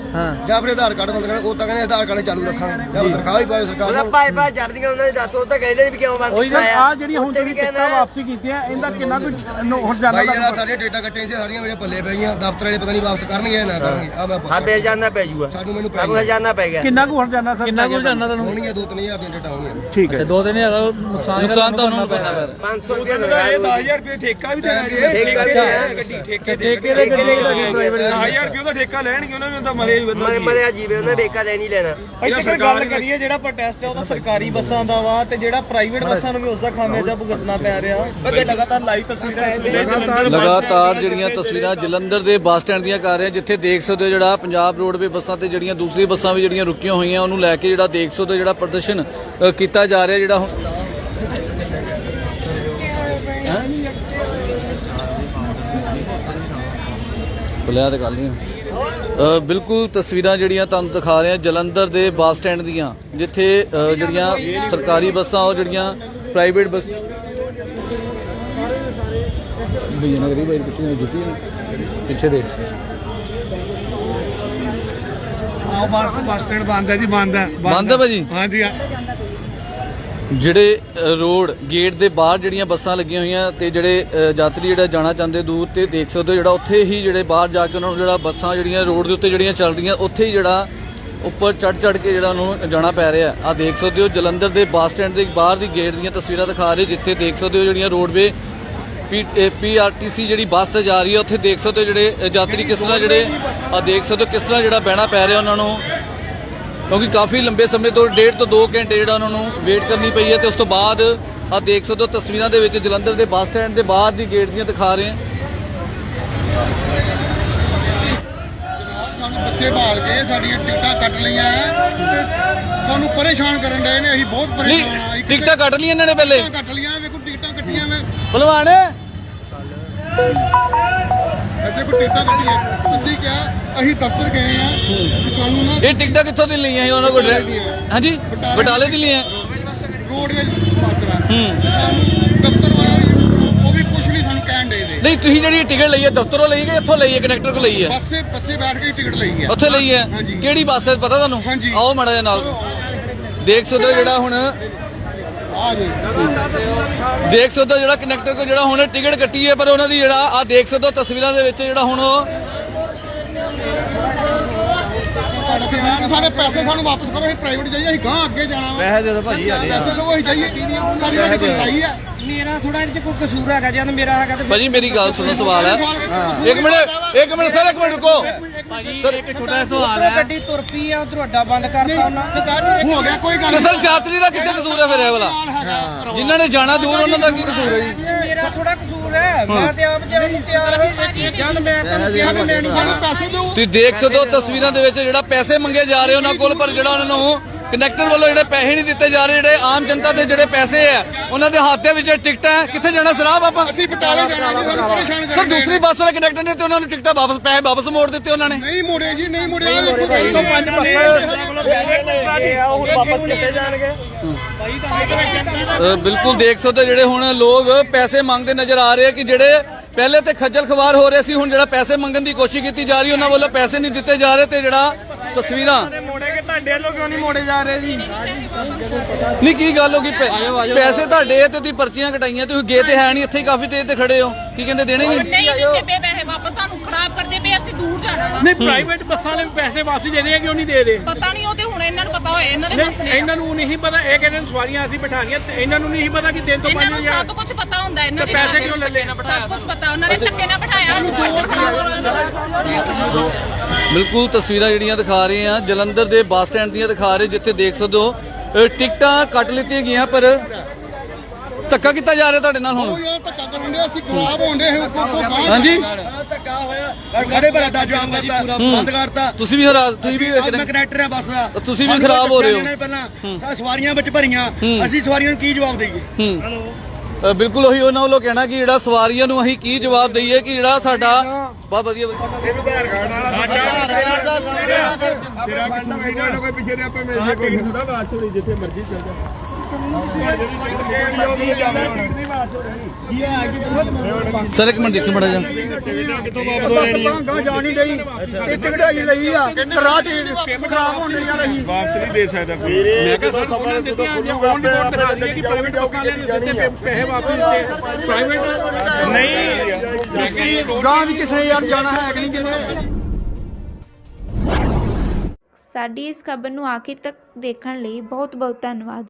ਜਾਂ ਫਿਰ ਆਧਾਰ ਕਾਰਡ ਬੰਦ ਕਰਨ ਉਹ ਤਾਂ ਕਹਿੰਦੇ ਆਧਾਰ ਕਾਰਡ ਚਾਲੂ ਰੱਖਾਂਗੇ। ਜਾਂ ਤਨਖਾਹ ਹੀ ਪਾਏ ਸਰਕਾਰ ਨੂੰ। ਪਾਏ ਪਾਏ ਚੜਦੀਆਂ ਉਹਨਾਂ ਦੇ ਦੱਸ ਉਹ ਤਾਂ ਕਹਿੰਦੇ ਵੀ ਕਿਉਂ ਬੰਦ ਉਹੀ ਨਾ ਆ ਜਿਹੜੀਆਂ ਹੁਣ ਜਿਹੜੀ ਟਿਕਟਾਂ ਵਾਪਸੀ ਕੀਤੀਆਂ ਇਹਦਾ ਕਿੰਨਾ ਕੁ ਹੁਣ ਜਾਣਾ ਭਾਈ ਜਿਹੜਾ ਸਾਰੀਆਂ ਡੇਟਾ ਕੱਟੇ ਸੀ ਸਾਰੀਆਂ ਮੇਰੇ ਪੱਲੇ ਪੈ ਗਈਆਂ ਦਫ਼ਤਰ ਵਾਲੇ ਪਤਾ ਨਹੀਂ ਵਾਪਸ ਕਰਨਗੇ ਜਾਂ ਨਾ ਕਰਨਗੇ ਆ ਮੈਂ ਹਾਂ ਬੇ ਜਾਣਾ ਪੈ ਜੂਗਾ। ਸਾਨੂੰ ਮੈਨੂੰ ਪੈ ਸਾਨੂੰ ਜਾਣਾ ਪੈ ਗਿਆ ਕਿੰਨਾ ਕੁ ਹੁਣ ਜਾਣਾ ਸਰ? ਕਿੰਨਾ ਕੁ ਜਾਣਾ ਤੁਹਾਨੂੰ? ਹੋਣਗੀਆਂ ਦੋ ਤਿੰਨ ਡੇਟਾ ਠੀਕ ਹੈ ਦੋ ਦਿਨ ਹਜ਼ਾਰ ਨੁਕਸਾਨ ਨੁਕਸਾਨ ਤੁਹਾਨੂੰ ਪੈਣਾ ਰਿਹਾ 500 ਰੁਪਏ ਇਹ 10000 ਰੁਪਏ ਠੇਕਾ ਵੀ ਦੇਣਾ ਜੀ। ਠੇਕਾ ਵੀ ਦੇਣਾ। ਗੱਡੀ ਠੇਕੇ ਠੇਕੇ ਦੇ ਗੱਡੀ ਤੁਹਾਡੀ ਪ੍ਰਾਈਵੇਟ 10000 ਰੁਪਏ ਉਹਦਾ ਠੇਕਾ ਲੈਣਗੇ ਉਹਨਾਂ ਨੂੰ ਤਾਂ ਮਰੇ ਹੀ ਮਰੇ ਮਰੇ ਜੀਵੇ ਉਹਨਾਂ ਬੇਕਾ ਦੇ ਨਹੀਂ ਲੈਣਾ। ਇੱਥੇ ਫਿਰ ਗੱਲ ਕਰੀਏ ਜਿਹੜਾ ਪ੍ਰੋਟੈਸਟ ਹੈ ਉਹ ਤਾਂ ਸਰਕਾਰੀ ਬੱਸਾਂ ਦਾ ਵਾ ਤੇ ਜਿਹੜਾ ਪ੍ਰਾਈਵੇਟ ਬੱਸਾਂ ਨੂੰ ਵੀ ਉਸ ਦਾ ਖਾਮਿਆਜਾ ਭੁਗਤਣਾ ਪੈ ਰਿਹਾ। ਤੇ ਲਗਾਤਾਰ ਲਾਈਵ ਤਸਵੀਰਾਂ ਇਸ ਵੇਲੇ ਜਲੰਧਰ ਲਗਾਤਾਰ ਜਿਹੜੀਆਂ ਤਸਵੀਰਾਂ ਜਲੰਧਰ ਦੇ ਬੱਸ ਸਟੈਂਡ ਦੀਆਂ ਕਰ ਰਹੇ ਜਿੱਥੇ ਦੇਖ ਸਕਦੇ ਹੋ ਜਿਹੜਾ ਪੰਜਾਬ ਰੋਡਵੇ ਬੱਸਾਂ ਤੇ ਜਿਹੜੀਆਂ ਦੂਸਰੀ ਬੱਸਾਂ ਵੀ ਜਿਹੜੀਆਂ ਰੁਕੀਆਂ ਹੋਈਆਂ ਉਹਨੂੰ ਲੈ ਕੇ ਜਿਹੜਾ ਦੇਖ ਸਕਦੇ ਹੋ ਜਿਹੜਾ ਪ੍ਰਦਰਸ਼ਨ ਅ, ਕੀਤਾ ਜਾ ਰਿਹਾ ਜਿਹੜਾ ਬੁਲਿਆ ਤੇ ਗੱਲ ਨਹੀਂ ਬਿਲਕੁਲ ਤਸਵੀਰਾਂ ਜਿਹੜੀਆਂ ਤੁਹਾਨੂੰ ਦਿਖਾ ਰਹੇ ਹਾਂ ਜਲੰਧਰ ਦੇ ਬੱਸ ਸਟੈਂਡ ਦੀਆਂ ਜਿੱਥੇ ਜਿਹੜੀਆਂ ਸਰਕਾਰੀ ਬੱਸਾਂ ਔਰ ਜਿਹੜੀਆਂ ਪ੍ਰਾਈਵੇਟ ਬੱਸ ਭਈਆ ਬਾਈ ਕਿੱਥੇ ਜਿੱਤੀ ਪਿੱਛੇ ਦੇ ਆਹ ਬੱਸ ਬੱਸ ਸਟੈਂਡ ਬੰਦ ਹੈ ਜੀ ਬੰਦ ਹੈ ਬੰਦ ਹੈ ਭਾਜੀ? ਹਾਂਜੀ ਜਿਹੜੇ ਰੋਡ ਗੇਟ ਦੇ ਬਾਹਰ ਜਿਹੜੀਆਂ ਬੱਸਾਂ ਲੱਗੀਆਂ ਹੋਈਆਂ ਤੇ ਜਿਹੜੇ ਯਾਤਰੀ ਜਿਹੜਾ ਜਾਣਾ ਚਾਹੁੰਦੇ ਦੂਰ ਤੇ ਦੇਖ ਸਕਦੇ ਹੋ ਜਿਹੜਾ ਉੱਥੇ ਹੀ ਜਿਹੜੇ ਬਾਹਰ ਜਾ ਕੇ ਉਹਨਾਂ ਨੂੰ ਜਿਹੜਾ ਬੱਸਾਂ ਜਿਹੜੀਆਂ ਰੋਡ ਦੇ ਉੱਤੇ ਜਿਹੜੀਆਂ ਚੱਲ ਰਹੀਆਂ ਉੱਥੇ ਹੀ ਜਿਹੜਾ ਉੱਪਰ ਚੜ ਚੜ ਕੇ ਜਿਹੜਾ ਉਹਨਾਂ ਨੂੰ ਜਾਣਾ ਪੈ ਰਿਹਾ। ਆ ਦੇਖ ਸਕਦੇ ਹੋ ਜਲੰਧਰ ਦੇ ਬੱਸ ਸਟੈਂਡ ਦੇ ਬਾਹਰ ਦੀ ਗੇਟ ਦੀਆਂ ਤਸਵੀਰਾਂ ਦਿਖਾ ਰਹੇ ਜਿੱਥੇ ਦੇਖ ਸਕਦੇ ਹੋ ਜਿਹੜੀਆਂ ਰੋਡਵੇ ਪੀਆਰਟੀਸੀ ਜਿਹੜੀ ਬੱਸ ਜਾ ਰਹੀ ਹੈ ਉੱਥੇ ਦੇਖ ਸਕਦੇ ਹੋ ਜਿਹੜੇ ਯਾਤਰੀ ਕਿਸ ਤਰ੍ਹਾਂ ਜਿਹੜੇ ਆ ਦੇਖ ਸਕਦੇ ਹੋ ਕਿਸ ਤਰ੍ਹਾਂ ਜਿਹੜਾ ਬਹਿਣਾ ਪੈ ਰਿਹਾ ਉਹਨਾਂ ਨੂੰ। ਕਿਉਂਕਿ ਕਾਫੀ ਲੰਬੇ ਸਮੇਂ ਤੋਂ ਡੇਢ ਤੋਂ 2 ਘੰਟੇ ਜਿਹੜਾ ਉਹਨਾਂ ਨੂੰ ਵੇਟ ਕਰਨੀ ਪਈ ਹੈ ਤੇ ਉਸ ਤੋਂ ਬਾਅਦ ਆ ਦੇਖ ਸਕਦੇ ਹੋ ਤਸਵੀਰਾਂ ਦੇ ਵਿੱਚ ਜਲੰਧਰ ਦੇ ਬੱਸ ਸਟੈਂਡ ਦੇ ਬਾਹਰ ਦੀ ਗੇਟ ਦੀਆਂ ਦਿਖਾ ਰਹੇ ਹਾਂ। ਬੱਸੇ ਭਾਲ ਕੇ ਸਾਡੀਆਂ ਟਿਕਟਾਂ ਕੱਟ ਲਈਆਂ ਤੇ ਸਾਨੂੰ ਪਰੇਸ਼ਾਨ ਕਰਨ ਡਏ ਨੇ ਅਸੀਂ ਬਹੁਤ ਪਰੇਸ਼ਾਨ ਟਿਕਟਾਂ ਕੱਟ ਲਈਆਂ ਇਹਨਾਂ ਨੇ ਪਹਿਲੇ? ਟਿਕਟਾਂ ਕੱਟ ਲਈਆਂ ਵੇਖੋ ਟਿਕਟਾਂ ਕੱਟੀਆਂ ਭਲਵਾਨ ਇੱਥੇ ਕੋਈ ਟਿਕਟਾਂ ਕੱਟੀਆਂ ਅਸੀਂ ਕਿਹਾ ਅਸੀਂ ਦਫ਼ਤਰ ਗਏ ਆ ਕਿ ਸਾਨੂੰ ਨਾ ਇਹ ਟਿਕਟਾਂ ਕਿੱਥੋਂ ਦੀ ਲਈਆਂ ਸੀ? ਉਹਨਾਂ ਕੋਲ ਬਟਾਲੇ। ਹਾਂਜੀ? ਬਟਾਲੇ ਦੀ ਲਈਆਂ। ਰੋਡ ਬੱਸ ਵਾ। ਹੂੰ। ਤੇ ਸਾਨੂੰ ਦਫ਼ਤਰ ਵਾਲਾ ਵੀ ਉਹ ਵੀ ਕੁਝ ਨਹੀਂ ਸਾਨੂੰ ਕਹਿਣ ਦੇ ਦੇ। ਨਹੀਂ ਤੁਸੀਂ ਜਿਹੜੀ ਟਿਕਟ ਲਈ ਹੈ ਦਫ਼ਤਰੋਂ ਲਈ ਹੈ ਇੱਥੋਂ ਲਈ ਹੈ ਕਨੈਕਟਰ ਕੋਲ ਲਈ ਹੈ? ਬੱਸੇ ਬੱਸੇ ਬੈਠ ਕੇ ਟਿਕਟ ਲਈ ਆ ਉੱਥੇ ਲਈ ਹੈ? ਹਾਂਜੀ। ਕਿਹੜੀ ਬੱਸ ਹੈ? ਪਤਾ ਤੁਹਾਨੂੰ? ਹਾਂਜੀ। ਆਓ ਮਾੜਾ ਜਿਹਾ ਨਾਲ। ਦੇਖ ਸਕਦੇ ਹੋ ਜਿਹੜਾ ਹੁਣ ਦੇਖ ਸਕਦੇ ਹੋ ਜਿਹੜਾ ਕਨੈਕਟਰ ਕੋ ਜਿਹੜਾ ਹੁਣ ਟਿਕਟ ਕੱਟੀ ਹੈ ਪਰ ਉਹਨਾਂ ਦੀ ਜਿਹੜਾ ਆ ਦੇਖ ਸਕਦੇ ਹੋ ਤਸਵੀਰਾਂ ਦੇ ਵਿੱਚ ਜਿਹੜਾ ਹੁਣ ਉਹ ਸਾਡੇ ਪੈਸੇ ਸਾਨੂੰ ਵਾਪਸ ਕਰੋ ਅਸੀਂ ਪ੍ਰਾਈਵੇਟ ਜਾਈਏ ਅਸੀਂ ਗਾਂ ਅੱਗੇ ਜਾਣਾ ਵਾ। ਪੈਸੇ ਦੇ ਦੋ ਭਾਜੀ ਪੈਸੇ ਲਵੋ ਅਸੀਂ ਜਾਈਏ। ਸਾਡੀ ਸਾਡੀ ਕੋਈ ਲੜਾਈ ਆ। ਮੇਰਾ ਥੋੜਾ ਇਹਦੇ ਚ ਕੋਈ ਕਸੂਰ ਹੈਗਾ ਜਦ ਮੇਰਾ ਹੈਗਾ ਤੇ ਭਾਜੀ ਮੇਰੀ ਗੱਲ ਸੁਣੋ ਸਵਾਲ ਹੈ। ਇੱਕ ਮਿੰਟ ਇੱਕ ਮਿੰਟ ਸਰ ਇੱਕ ਮਿੰਟ ਰੁਕੋ। ਸਰ ਇੱਕ ਛੋਟਾ ਸਵਾਲ ਹੈ। ਗੱਡੀ ਤੁਰ ਪਈ ਆ ਉਧਰੋਂ ਅੱਡਾ ਬੰਦ ਕਰਤਾ ਉਹਨਾਂ ਹੋ ਗਿਆ ਕੋਈ ਗੱਲ ਤੇ ਸਰ ਯਾਤਰੀ ਦਾ ਕਿੱਥੇ ਕਸੂਰ ਹੈ ਫਿਰ ਇਹ ਵਾਲਾ? ਜਿਨ੍ਹਾਂ ਨੇ ਜਾਣਾ ਦੂਰ ਉਹਨਾਂ ਦਾ ਕੀ ਕਸੂਰ ਹੈ ਜੀ? ਮੇਰਾ ਥੋੜਾ ਕਸੂਰ ਹੈ। ਮੈਂ ਤੇ ਆਪ ਜਾਣ ਨੂੰ ਤਿਆਰ ਹੋਈ ਜਦ ਮੈਂ ਤੁਹਾਨੂੰ ਕਿਹਾ ਕਿ ਮੈਂ ਨਹੀਂ ਸਾਨੂੰ ਜਾਣਾ। ਪੈਸੇ ਦਿਓ। ਤੁਸੀਂ ਦੇਖ ਸਕਦੇ ਹੋ ਤਸਵੀਰਾਂ ਦੇ ਵਿੱਚ ਜਿਹੜਾ ਪੈਸੇ ਮੰਗੇ ਜਾ ਰਹੇ ਉਹਨਾਂ ਕੋਲ ਪਰ ਜਿਹੜਾ ਉਹਨਾਂ ਨੂੰ ਕਨੈਕਟਰ ਵੱਲੋਂ ਜਿਹੜੇ ਪੈਸੇ ਨਹੀਂ ਦਿੱਤੇ ਜਾ ਰਹੇ ਜਿਹੜੇ ਆਮ ਜਨਤਾ ਦੇ ਜਿਹੜੇ ਪੈਸੇ ਆ ਉਹਨਾਂ ਦੇ ਹੱਥ ਦੇ ਵਿੱਚ ਟਿਕਟਾਂ ਹੈ ਕਿੱਥੇ ਜਾਣਾ ਸਰਾਬ ਆਪਾਂ? ਅਸੀਂ ਬਟਾਲੇ ਜਾਣਾ ਜੀ ਸਾਨੂੰ ਪਰੇਸ਼ਾਨ ਸਰ ਦੂਸਰੀ ਬੱਸ ਵਾਲੇ ਕਨੈਕਟਰ ਨੇ ਤੇ ਉਹਨਾਂ ਨੂੰ ਟਿਕਟਾਂ ਵਾਪਸ ਪੈਸੇ ਵਾਪਸ ਮੋੜ ਦਿੱਤੇ ਉਹਨਾਂ ਨੇ। ਨਹੀਂ ਮੁੜੇ ਜੀ ਨਹੀਂ ਮੁੜੇ। ਆਹ ਕਿੱਥੇ ਜਾਣਗੇ? ਅ, ਬਿਲਕੁਲ ਦੇਖ ਸਕਦੇ ਹੋ ਜਿਹੜੇ ਹੁਣ ਲੋਕ ਪੈਸੇ ਮੰਗਦੇ ਨਜ਼ਰ ਆ ਰਹੇ ਆ ਕਿ ਜਿਹੜੇ ਪਹਿਲੇ ਤੇ ਖੱਜਲ ਖਵਾਰ ਹੋ ਰਹੇ ਸੀ ਹੁਣ ਜਿਹੜਾ ਪੈਸੇ ਮੰਗਣ ਦੀ ਕੋਸ਼ਿਸ਼ ਕੀਤੀ ਜਾ ਰਹੀ ਉਹਨਾਂ ਵੱਲੋਂ ਪੈਸੇ ਨਹੀਂ ਦਿੱਤੇ ਜਾ ਰਹੇ ਤੇ ਜਿਹੜਾ ਤਸਵੀਰਾਂ। ਮੋੜੇ ਕੇ ਤੁਹਾਡੇ ਵੱਲੋਂ ਕਿਉਂ ਨਹੀਂ ਮੋੜੇ ਜਾ ਰਹੇ ਜੀ? ਨਹੀਂ ਕੀ ਗੱਲ ਹੋ ਗਈ? ਪੈ- ਪੈਸੇ ਤੁਹਾਡੇ ਤੇ ਤੁਸੀਂ ਪਰਚੀਆਂ ਕਟਾਈਆਂ ਤੁਸੀਂ ਗਏ ਤੇ ਹੈ ਨਹੀਂ ਇੱਥੇ ਹੀ ਕਾਫੀ ਦੇਰ ਤੇ ਖੜੇ ਹੋ। ਕੀ ਕਹਿੰਦੇ ਦੇਣੇ ਨਹੀਂ? ਨਹੀਂ ਦਿੱਤੇ ਪਏ ਪੈਸੇ ਵਾਪਸ ਸਾਨੂੰ ਖਰਾਬ ਕਰਦੇ ਪਏ ਅਸੀਂ ਦੂਰ ਜਾਣਾ ਵਾ। ਨਹੀਂ ਪ੍ਰਾਈਵੇਟ ਬੱਸਾਂ ਵਾਲੇ ਪੈਸੇ ਵਾਪਸ ਦੇ ਰਹੇ ਆ ਕਿਉਂ ਨਹੀਂ ਦੇ ਰਹੇ? ਪਤਾ ਨਹੀਂ ਉਹ ਤੇ ਇਹਨਾਂ ਨੂੰ ਪਤਾ ਹੋਏ ਇਹਨਾਂ ਦੇ ਨਹੀਂ ਮਸਲੇ ਆ। ਇਹਨਾਂ ਨੂੰ ਨਹੀਂ ਪਤਾ ਇਹ ਕਹਿੰਦੇ ਨੇ ਸਵਾਰੀਆਂ ਅਸੀਂ ਬਿਠਾਣੀਆਂ ਤੇ ਇਹਨਾਂ ਨੂੰ ਨਹੀਂ ਪਤਾ ਕਿ ਦਿਨ ਤੋਂ ਇਹਨਾਂ ਨੂੰ 5000 ਸਭ ਕੁਝ ਪਤਾ ਹੁੰਦਾ ਇਹਨਾਂ ਤੇ ਦੇ ਪੈਸੇ ਬਾਰੇ। ਕਿਉਂ ਲੈ ਲਏ? ਸਭ ਕੁਝ ਪਤਾ ਉਹਨਾਂ ਨੇ ਧੱਕੇ ਨਾਲ ਬਿਠਾਇਆ ਬਿਲਕੁਲ ਤਸਵੀਰਾਂ ਜਿਹੜੀਆਂ ਦਿਖਾ ਰਹੇ ਆ ਜਲੰਧਰ ਦੇ ਬੱਸ ਸਟੈਂਡ ਦੀਆਂ ਦਿਖਾ ਰਹੇ ਜਿੱਥੇ ਦੇਖ ਸਕਦੇ ਹੋ ਅ, ਟਿਕਟਾਂ ਕੱਟ ਲਿੱਤੀਆਂ ਗਈਆਂ ਪਰ ਧੱਕਾ ਕੀਤਾ ਜਾ ਰਿਹਾ ਤੁਹਾਡੇ ਨਾਲ ਹੁਣ? ਯਾਰ ਧੱਕਾ ਕਰਨ ਦੇ ਅਸੀਂ ਖਰਾਬ ਹੋਣਦੇ ਹਾਂ ਉੱਪਰ ਤੋਂ ਬਾਹਰ। ਹਾਂਜੀ। ਧੱਕਾ ਹੋਇਆ। ਖੜੇ ਭਰਾ ਜਾਮ ਕਰਤਾ ਬੰਦ ਕਰਤਾ। ਤੁਸੀਂ ਵੀ ਹਰਾ ਤੁਸੀਂ ਵੀ ਮੈਂ ਕਨੈਕਟਰ ਆ ਬੱਸ। ਦਾ ਤੁਸੀਂ ਵੀ ਖਰਾਬ ਹੋ ਰਹੇ ਹੋ। ਪਹਿਲਾਂ। ਸਵਾਰੀਆਂ ਵਿੱਚ ਭਰੀਆਂ। ਅਸੀਂ ਸਵਾਰੀਆਂ ਨੂੰ ਕੀ ਜਵਾਬ ਦੇਈਏ? ਬਿਲਕੁਲ ਉਹੀ ਉਹਨਾਂ ਵੱਲੋਂ ਕਹਿਣਾ ਕਿ ਜਿਹੜਾ ਸਵਾਰੀਆਂ ਨੂੰ ਅਸੀਂ ਕੀ ਜਵਾਬ ਦਈਏ ਕਿ ਜਿਹੜਾ ਸਾਡਾ ਬਹੁਤ ਵਧੀਆ ਤੇਰਾ ਕਿਸੇ ਵੀਡੀਓ ਕੋਈ ਪਿੱਛੇ ਦੇ ਆਪੇ ਮਿਲ ਜੇ ਕੋਈ ਥੋੜਾ ਬਾਸ ਹੋਣੀ ਜਿੱਥੇ ਮਰਜ਼ੀ ਚੱਲ ਸਰ ਇੱਕ ਮਿੰਟ ਦੇਖੀ ਮੜਾ ਜਾ। ਕਿੱਥੋਂ ਵਾਪਸ ਹੋਣੀ ਗਾਂ ਜਾ ਨਹੀਂ ਰਹੀ ਇਹ ਟਿਕਟ ਆਈ ਲਈ ਆ। ਰਾਹ ਚ ਖਰਾਬ ਹੋਣ ਲਈ ਆ ਰਹੀ। ਵਾਪਸ ਨਹੀਂ ਦੇ ਸਕਦਾ ਕੋਈ। ਮੈਂ ਕਿਹਾ ਸਰ ਉਹਨਾਂ ਨੇ ਦਿੱਤੀਆਂ ਜਾਂ ਔਨ ਰਿਪੋਰਟ ਦਿਖਾ ਦਈਏ ਕਿ ਪ੍ਰਾਈਵੇਟ ਬੱਸਾਂ ਵਾਲਿਆਂ ਨੇ ਦਿੱਤੇ ਪਏ- ਪੈਸੇ ਵਾਪਸ ਦਿੱਤੇ। ਪ੍ਰਾਈਵੇਟ ਨਹੀਂ। ਗਾਂ ਵੀ ਕਿਸੇ ਯਾਰ ਜਾਣਾ ਹੈ ਕਿ ਨਹੀਂ ਕਿਨੇ ਸਾਡੀ ਇਸ ਖਬਰ ਨੂੰ ਆਖਿਰ ਤੱਕ ਦੇਖਣ ਲਈ ਬਹੁਤ ਬਹੁਤ ਧੰਨਵਾਦ।